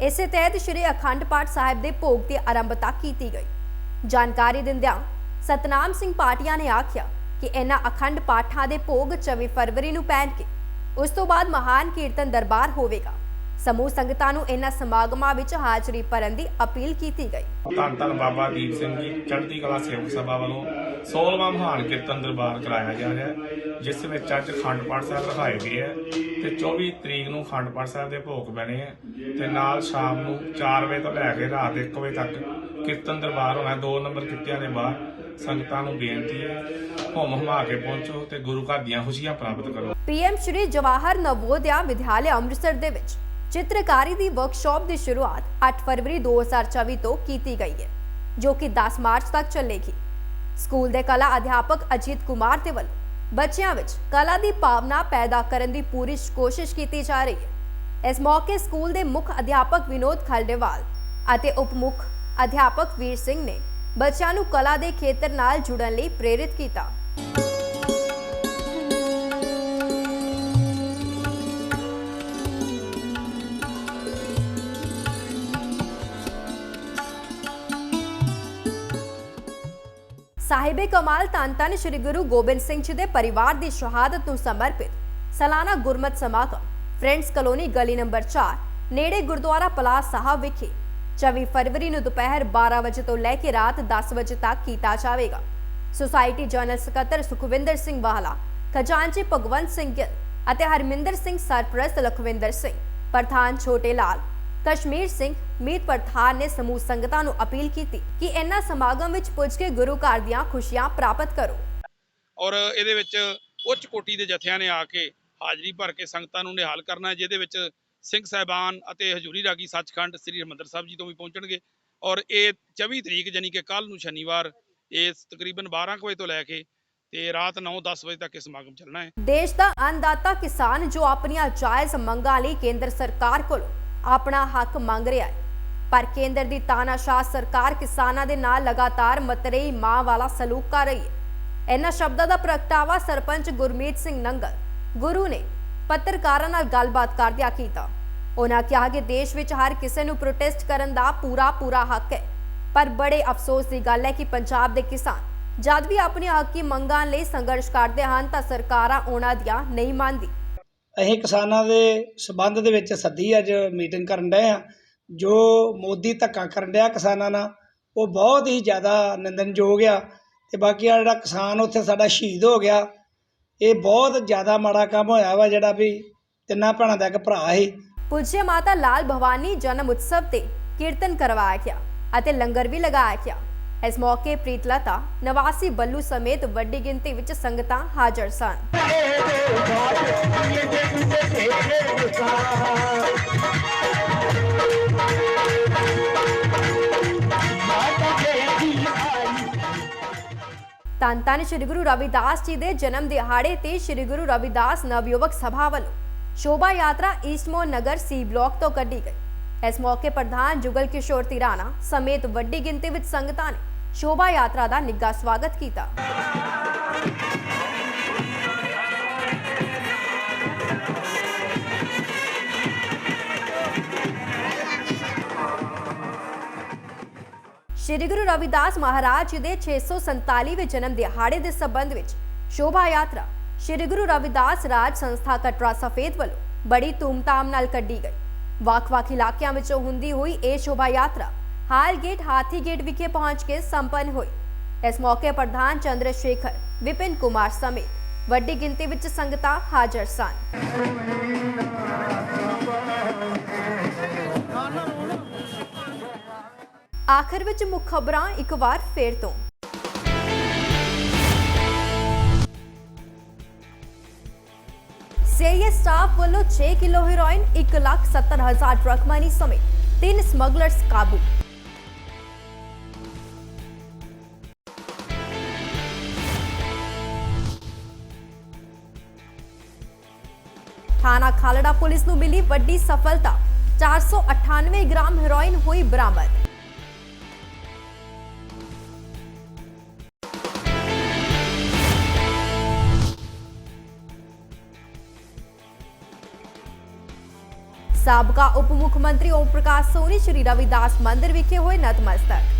ਇਸੇ ਤਹਿਤ ਸ੍ਰੀ ਅਖੰਡ ਪਾਠ ਸਾਹਿਬ ਦੇ ਭੋਗ ਦੀ ਆਰੰਭਤਾ ਕੀਤੀ ਗਈ। ਜਾਣਕਾਰੀ ਦਿੰਦਿਆਂ ਸਤਨਾਮ ਸਿੰਘ ਪਾਟਿਆ ਨੇ ਆਖਿਆ ਕਿ ਇਹਨਾਂ ਅਖੰਡ ਪਾਠਾਂ ਦੇ ਭੋਗ 24 ਫਰਵਰੀ ਨੂੰ ਪੈਣਗੇ। ਉਸ ਤੋਂ ਬਾਅਦ ਮਹਾਨ ਕੀਰਤਨ ਦਰਬਾਰ ਹੋਵੇਗਾ। ਸਮੂਹ ਸੰਗਤਾਂ ਨੂੰ ਇਹਨਾਂ ਸਮਾਗਮਾਂ ਵਿੱਚ ਹਾਜ਼ਰੀ ਭਰਨ ਦੀ ਅਪੀਲ ਕੀਤੀ ਗਈ। ਧੰਨ ਧੰਨ ਬਾਬਾ ਦੀਪ ਸਿੰਘ ਜੀ ਚੜ੍ਹਦੀ ਕਲਾ ਸੇਵਕ ਸਭਾ ਵੱਲੋਂ 16ਵਾਂ ਮਹਾਨ ਕੀਰਤਨ ਦਰਬਾਰ ਕਰਾਇਆ ਜਾ ਰਿਹਾ ਹੈ ਜਿਸ ਵਿੱਚ ਅੱਜ ਖੰਡ ਪਾਠ ਸਾਹਿਬ ਰਖਾਏ ਗਏ ਹੈ ਤੇ 24 ਤਰੀਕ ਨੂੰ ਖੰਡ ਪਾਠ ਸਾਹਿਬ ਦੇ ਭੋਗ ਬਣੇ ਹੈ ਤੇ ਨਾਲ ਸ਼ਾਮ ਨੂੰ 4 ਵਜੇ ਤੋਂ ਲੈ ਕੇ ਰਾਤ 1 ਵਜੇ ਤੱਕ ਕੀਰਤਨ ਦਰਬਾਰ ਹੋਣਾ ਦੋ ਨੰਬਰ ਕਿੱਤਿਆਂ ਦੇ ਬਾਹਰ ਸੰਗਤਾਂ ਨੂੰ ਬੇਨਤੀ ਹੈ ਹੁਮ ਹੁਮਾ ਕੇ ਪਹੁੰਚੋ ਤੇ ਗੁਰੂ ਘਰ ਦੀਆਂ ਖੁਸ਼ੀਆਂ ਪ੍ਰਾਪਤ ਕਰੋ। ਪੀਐਮ ਸ਼੍ਰੀ ਜਵਾਹਰ ਨਵੋਦਿਆ ਵਿਦਿਆਲਿਆ ਅੰਮ੍ਰਿਤਸਰ ਦੇ ਵਿੱਚ ਚਿੱਤਰਕਾਰੀ ਦੀ ਵਰਕਸ਼ਾਪ ਦੀ ਸ਼ੁਰੂਆਤ 8 ਫਰਵਰੀ 2024 ਤੋਂ ਕੀਤੀ ਗਈ ਹੈ, ਜੋ ਕਿ 10 ਮਾਰਚ ਤੱਕ ਚੱਲੇਗੀ। ਸਕੂਲ ਦੇ ਕਲਾ ਅਧਿਆਪਕ ਅਜੀਤ ਕੁਮਾਰ ਦੇ ਵੱਲੋਂ ਬੱਚਿਆਂ ਵਿੱਚ ਕਲਾ ਦੀ ਭਾਵਨਾ ਪੈਦਾ ਕਰਨ ਦੀ ਪੂਰੀ ਕੋਸ਼ਿਸ਼ ਕੀਤੀ ਜਾ ਰਹੀ ਹੈ। ਇਸ ਮੌਕੇ ਸਕੂਲ ਦੇ ਮੁੱਖ ਅਧਿਆਪਕ ਵਿਨੋਦ ਖਲਡੇਵਾਲ ਅਤੇ ਉਪ ਮੁੱਖ ਅਧਿਆਪਕ ਵੀਰ ਸਿੰਘ ਨੇ ਬੱਚਿਆਂ ਨੂੰ ਕਲਾ ਦੇ ਖੇਤਰ ਨਾਲ ਜੁੜਨ ਲਈ ਪ੍ਰੇਰਿਤ ਕੀਤਾ। ਸਾਹਿਬੇ ਕਮਾਲ ਧੰਨ ਧੰਨ ਸ੍ਰੀ ਗੁਰੂ ਗੋਬਿੰਦ ਸਿੰਘ ਜੀ ਦੇ ਪਰਿਵਾਰ ਦੀ ਸ਼ਹਾਦਤ ਨੂੰ ਸਮਰਪਿਤ ਸਾਲਾਨਾ ਗੁਰਮਤ ਸਮਾਗਮ, ਫਰੈਂਡਸ ਕਲੋਨੀ ਗਲੀ ਨੰਬਰ 4 ਨੇੜੇ ਗੁਰਦੁਆਰਾ ਪਲਾਸ ਸਾਹਿਬ ਵਿਖੇ 24 ਫਰਵਰੀ ਨੂੰ ਦੁਪਹਿਰ 12 ਵਜੇ ਤੋਂ ਲੈ ਕੇ ਰਾਤ 10 ਵਜੇ ਤੱਕ ਕੀਤਾ ਜਾਵੇਗਾ। ਸੁਸਾਇਟੀ ਜਨਰਲ ਸਕੱਤਰ ਸੁਖਵਿੰਦਰ ਸਿੰਘ ਵਾਹਲਾ ਖਜ਼ਾਨਚੀ ਭਗਵੰਤ ਸਿੰਘ ਗਿੱਲ ਅਤੇ ਹਰਮਿੰਦਰ ਸਿੰਘ ਸਰਪ੍ਰਸਤ ਲਖਵਿੰਦਰ ਸਿੰਘ, ਪ੍ਰਧਾਨ ਛੋਟੇ ਲਾਲ ਕਸ਼ਮੀਰ ਸਿੰਘ ਮੀਤ ਪ੍ਰਧਾਨ ਨੇ ਸਮੂਹ ਸੰਗਤਾਂ ਨੂੰ ਅਪੀਲ ਕੀਤੀ ਕਿ ਇਹਨਾਂ ਸਮਾਗਮ ਵਿੱਚ ਪੁੱਜ ਕੇ ਗੁਰੂ ਘਰ ਦੀਆਂ ਖੁਸ਼ੀਆਂ ਪ੍ਰਾਪਤ ਕਰੋ। ਔਰ ਇਹਦੇ ਵਿੱਚ ਉੱਚ ਕੋਟੀ ਦੇ ਜਥਿਆਂ ਨੇ ਆ ਕੇ ਹਾਜ਼ਰੀ ਭਰ ਕੇ ਸੰਗਤਾਂ ਨੂੰ ਨਿਹਾਲ ਕਰਨਾ ਜਿਹਦੇ ਵਿੱਚ ਸਿੰਘ ਸਾਹਿਬਾਨ ਅਤੇ ਹਜੂਰੀ ਰਾਗੀ ਸੱਚਖੰਡ ਸ੍ਰੀ ਹਰਿਮੰਦਰ ਸਾਹਿਬ ਜੀ ਤੋਂ ਵੀ ਪਹੁੰਚਣਗੇ। ਔਰ ਇਹ 24 ਤਰੀਕ ਯਾਨੀ ਕਿ ਕੱਲ ਨੂੰ ਸ਼ਨੀਵਾਰ ਇਹ ਤਕਰੀਬਨ 12 ਕੁ ਵਜੇ ਤੋਂ ਲੈ ਕੇ ਤੇ ਰਾਤ 9-10 ਵਜੇ ਤੱਕ ਇਹ ਸਮਾਗਮ ਚੱਲਣਾ ਹੈ। ਦੇਸ਼ ਦਾ ਅੰਨਦਾਤਾ ਕਿਸਾਨ ਜੋ ਆਪਣੀਆਂ ਜਾਇਜ਼ ਮੰਗਾਂ ਲਈ ਕੇਂਦਰ ਸਰਕਾਰ ਕੋਲ ਆਪਣਾ ਹੱਕ ਮੰਗ ਰਿਹਾ ਹੈ। ਪਰ ਕੇਂਦਰ ਦੀ ਤਾਨਾਸ਼ਾਹ ਸਰਕਾਰ ਕਿਸਾਨਾਂ ਦੇ ਨਾਲ ਲਗਾਤਾਰ ਮਤਰੇਈ ਮਾਂ ਵਾਲਾ ਸਲੂਕ ਕਰ ਰਹੀ ਹੈ। ਇਹਨਾਂ ਸ਼ਬਦਾਂ ਦਾ ਪ੍ਰਗਟਾਵਾ ਸਰਪੰਚ ਗੁਰਮੀਤ ਸਿੰਘ ਨੰਗਲ, ਗੁਰੂ ਨੇ ਪੱਤਰਕਾਰਾਂ ਨਾਲ ਗੱਲਬਾਤ ਕਰਦਿਆਂ ਕੀਤਾ। ਉਹਨਾਂ ਕਿਹਾ ਕਿ ਦੇਸ਼ ਵਿੱਚ ਹਰ ਕਿਸੇ ਨੂੰ ਪ੍ਰੋਟੈਸਟ ਕਰਨ ਦਾ ਪੂਰਾ ਪੂਰਾ ਹੱਕ ਹੈ। ਪਰ ਬੜੇ ਅਫਸੋਸ ਦੀ ਗੱਲ ਹੈ ਕਿ ਪੰਜਾਬ ਦੇ ਕਿਸਾਨ ਜਦ ਵੀ ਆਪਣੇ ਹੱਕੀ ਮੰਗਾਂ ਲਈ ਸੰਘਰਸ਼ ਕਰਦੇ ਹਨ ਤਾਂ ਸਰਕਾਰਾਂ ਉਹਨਾਂ ਦੀਆਂ ਨਹੀਂ ਮੰਨਦੀ ਅਸੀਂ ਕਿਸਾਨਾਂ ਦੇ ਸੰਬੰਧ ਦੇ ਵਿੱਚ ਸੱਦੀ ਅੱਜ ਮੀਟਿੰਗ ਕਰਨ ਡਏ ਆ ਜੋ ਮੋਦੀ ਧੱਕਾ ਕਰਨ ਡਿਆ ਕਿਸਾਨਾਂ ਨਾਲ, ਉਹ ਬਹੁਤ ਹੀ ਜ਼ਿਆਦਾ ਨਿੰਦਣਯੋਗ ਆ ਤੇ ਬਾਕੀ ਆ ਜਿਹੜਾ ਕਿਸਾਨ ਉੱਥੇ ਸਾਡਾ ਸ਼ਹੀਦ ਹੋ ਗਿਆ, ਇਹ ਬਹੁਤ ਜ਼ਿਆਦਾ ਮਾੜਾ ਕੰਮ ਹੋਇਆ ਵਾ ਜਿਹੜਾ ਵੀ ਤਿੰਨਾਂ ਭੈਣਾਂ ਦਾ ਇੱਕ ਭਰਾ ਸੀ। ਪੂਜਯ ਮਾਤਾ ਲਾਲ ਭਵਾਨੀ ਜਨਮ ਉਤਸਵ ਤੇ ਕੀਰਤਨ ਕਰਵਾਇਆ ਗਿਆ ਅਤੇ ਲੰਗਰ ਵੀ ਲਗਾਇਆ ਗਿਆ ਇਸ ਮੌਕੇ ਪ੍ਰੀਤਲਤਾ ਨਵਾਸੀ ਬੱਲੂ ਸਮੇਤ ਵੱਡੀ ਗਿਣਤੀ ਵਿੱਚ ਸੰਗਤਾਂ ਹਾਜ਼ਰ ਸਨ। ਧੰਨ ਧੰਨ ਸ੍ਰੀ ਗੁਰੂ ਰਵਿਦਾਸ ਜੀ ਦੇ ਜਨਮ ਦਿਹਾੜੇ ਤੇ ਸ੍ਰੀ ਗੁਰੂ ਰਵਿਦਾਸ ਨਵਯੁਵਕ ਸਭਾ ਵੱਲੋਂ ਸ਼ੋਭਾ ਯਾਤਰਾ ਈਸਟਮੋਨ ਨਗਰ ਸੀ ਬਲਾਕ ਤੋਂ ਕੱਢੀ ਗਈ। ਇਸ ਮੌਕੇ ਪ੍ਰਧਾਨ ਜੁਗਲ ਕਿਸ਼ੋਰ ਤਿਰਾਣਾ ਸਮੇਤ ਵੱਡੀ ਗਿਣਤੀ ਵਿੱਚ ਸੰਗਤਾਂ ਨੇ ਸ਼ੋਭਾ ਯਾਤਰਾ ਦਾ ਨਿੱਘਾ ਸਵਾਗਤ ਕੀਤਾ। ਸ਼੍ਰੀ ਗੁਰੂ ਰਵਿਦਾਸ ਮਹਾਰਾਜ ਜੀ ਦੇ 647ਵੇਂ ਜਨਮ ਦਿਹਾੜੇ ਦੇ ਸੰਬੰਧ ਵਿੱਚ ਸ਼ੋਭਾ ਯਾਤਰਾ ਸ਼੍ਰੀ ਗੁਰੂ ਰਵਿਦਾਸ ਰਾਜ ਸੰਸਥਾ ਕਟਰਾ ਸਫੇਦ ਵੱਲੋਂ ਬੜੀ ਧੂਮਧਾਮ ਨਾਲ ਕੱਢੀ ਗਈ। ਵੱਖ-ਵੱਖ ਇਲਾਕਿਆਂ ਵਿੱਚੋਂ ਹੁੰਦੀ ਹੋਈ ਇਹ ਸ਼ੋਭਾ ਯਾਤਰਾ ਹਾਲ ਗੇਟ ਹਾਥੀ ਗੇਟ ਵਿਖੇ ਪਹੁੰਚ ਕੇ ਸੰਪੰਨ ਹੋਈ ਇਸ ਮੌਕੇ ਪ੍ਰਧਾਨ ਚੰਦਰ ਸ਼ੇਖਰ ਵਿਪਿਨ ਕੁਮਾਰ ਸਮੇਤ ਵੱਡੀ ਗਿਣਤੀ ਵਿੱਚ ਸੰਗਤਾਂ ਹਾਜ਼ਰ ਸਨ। ਆਖਰ ਵਿੱਚ ਮੁੱਖ ਖਬਰਾਂ ਇੱਕ ਵਾਰ ਫੇਰ ਤੋਂ। ਸੀਆਈਏ ਸਟਾਫ ਵੱਲੋਂ 6 ਕਿਲੋ ਹੈਰੋਇਨ 1,70,000 ਟਰੱਕ ਮਨੀ ਸਮੇਤ ਤਿੰਨ ਸਮਗਲਰਸ ਕਾਬੂ। ਥਾਣਾ ਖਾਲੜਾ ਪੁਲਿਸ ਨੂੰ ਮਿਲੀ ਵੱਡੀ ਸਫਲਤਾ। 498 ਗ੍ਰਾਮ ਹੈਰੋਇਨ ਹੋਈ ਬਰਾਮਦ। ਸਾਬਕਾ ਉਪ ਮੁੱਖ ਮੰਤਰੀ ਓਮ ਪ੍ਰਕਾਸ਼ ਸੋਨੀ, ਸ਼੍ਰੀ ਰਵਿਦਾਸ ਮੰਦਿਰ ਵਿਖੇ ਹੋਏ ਨਤਮਸਤਕ।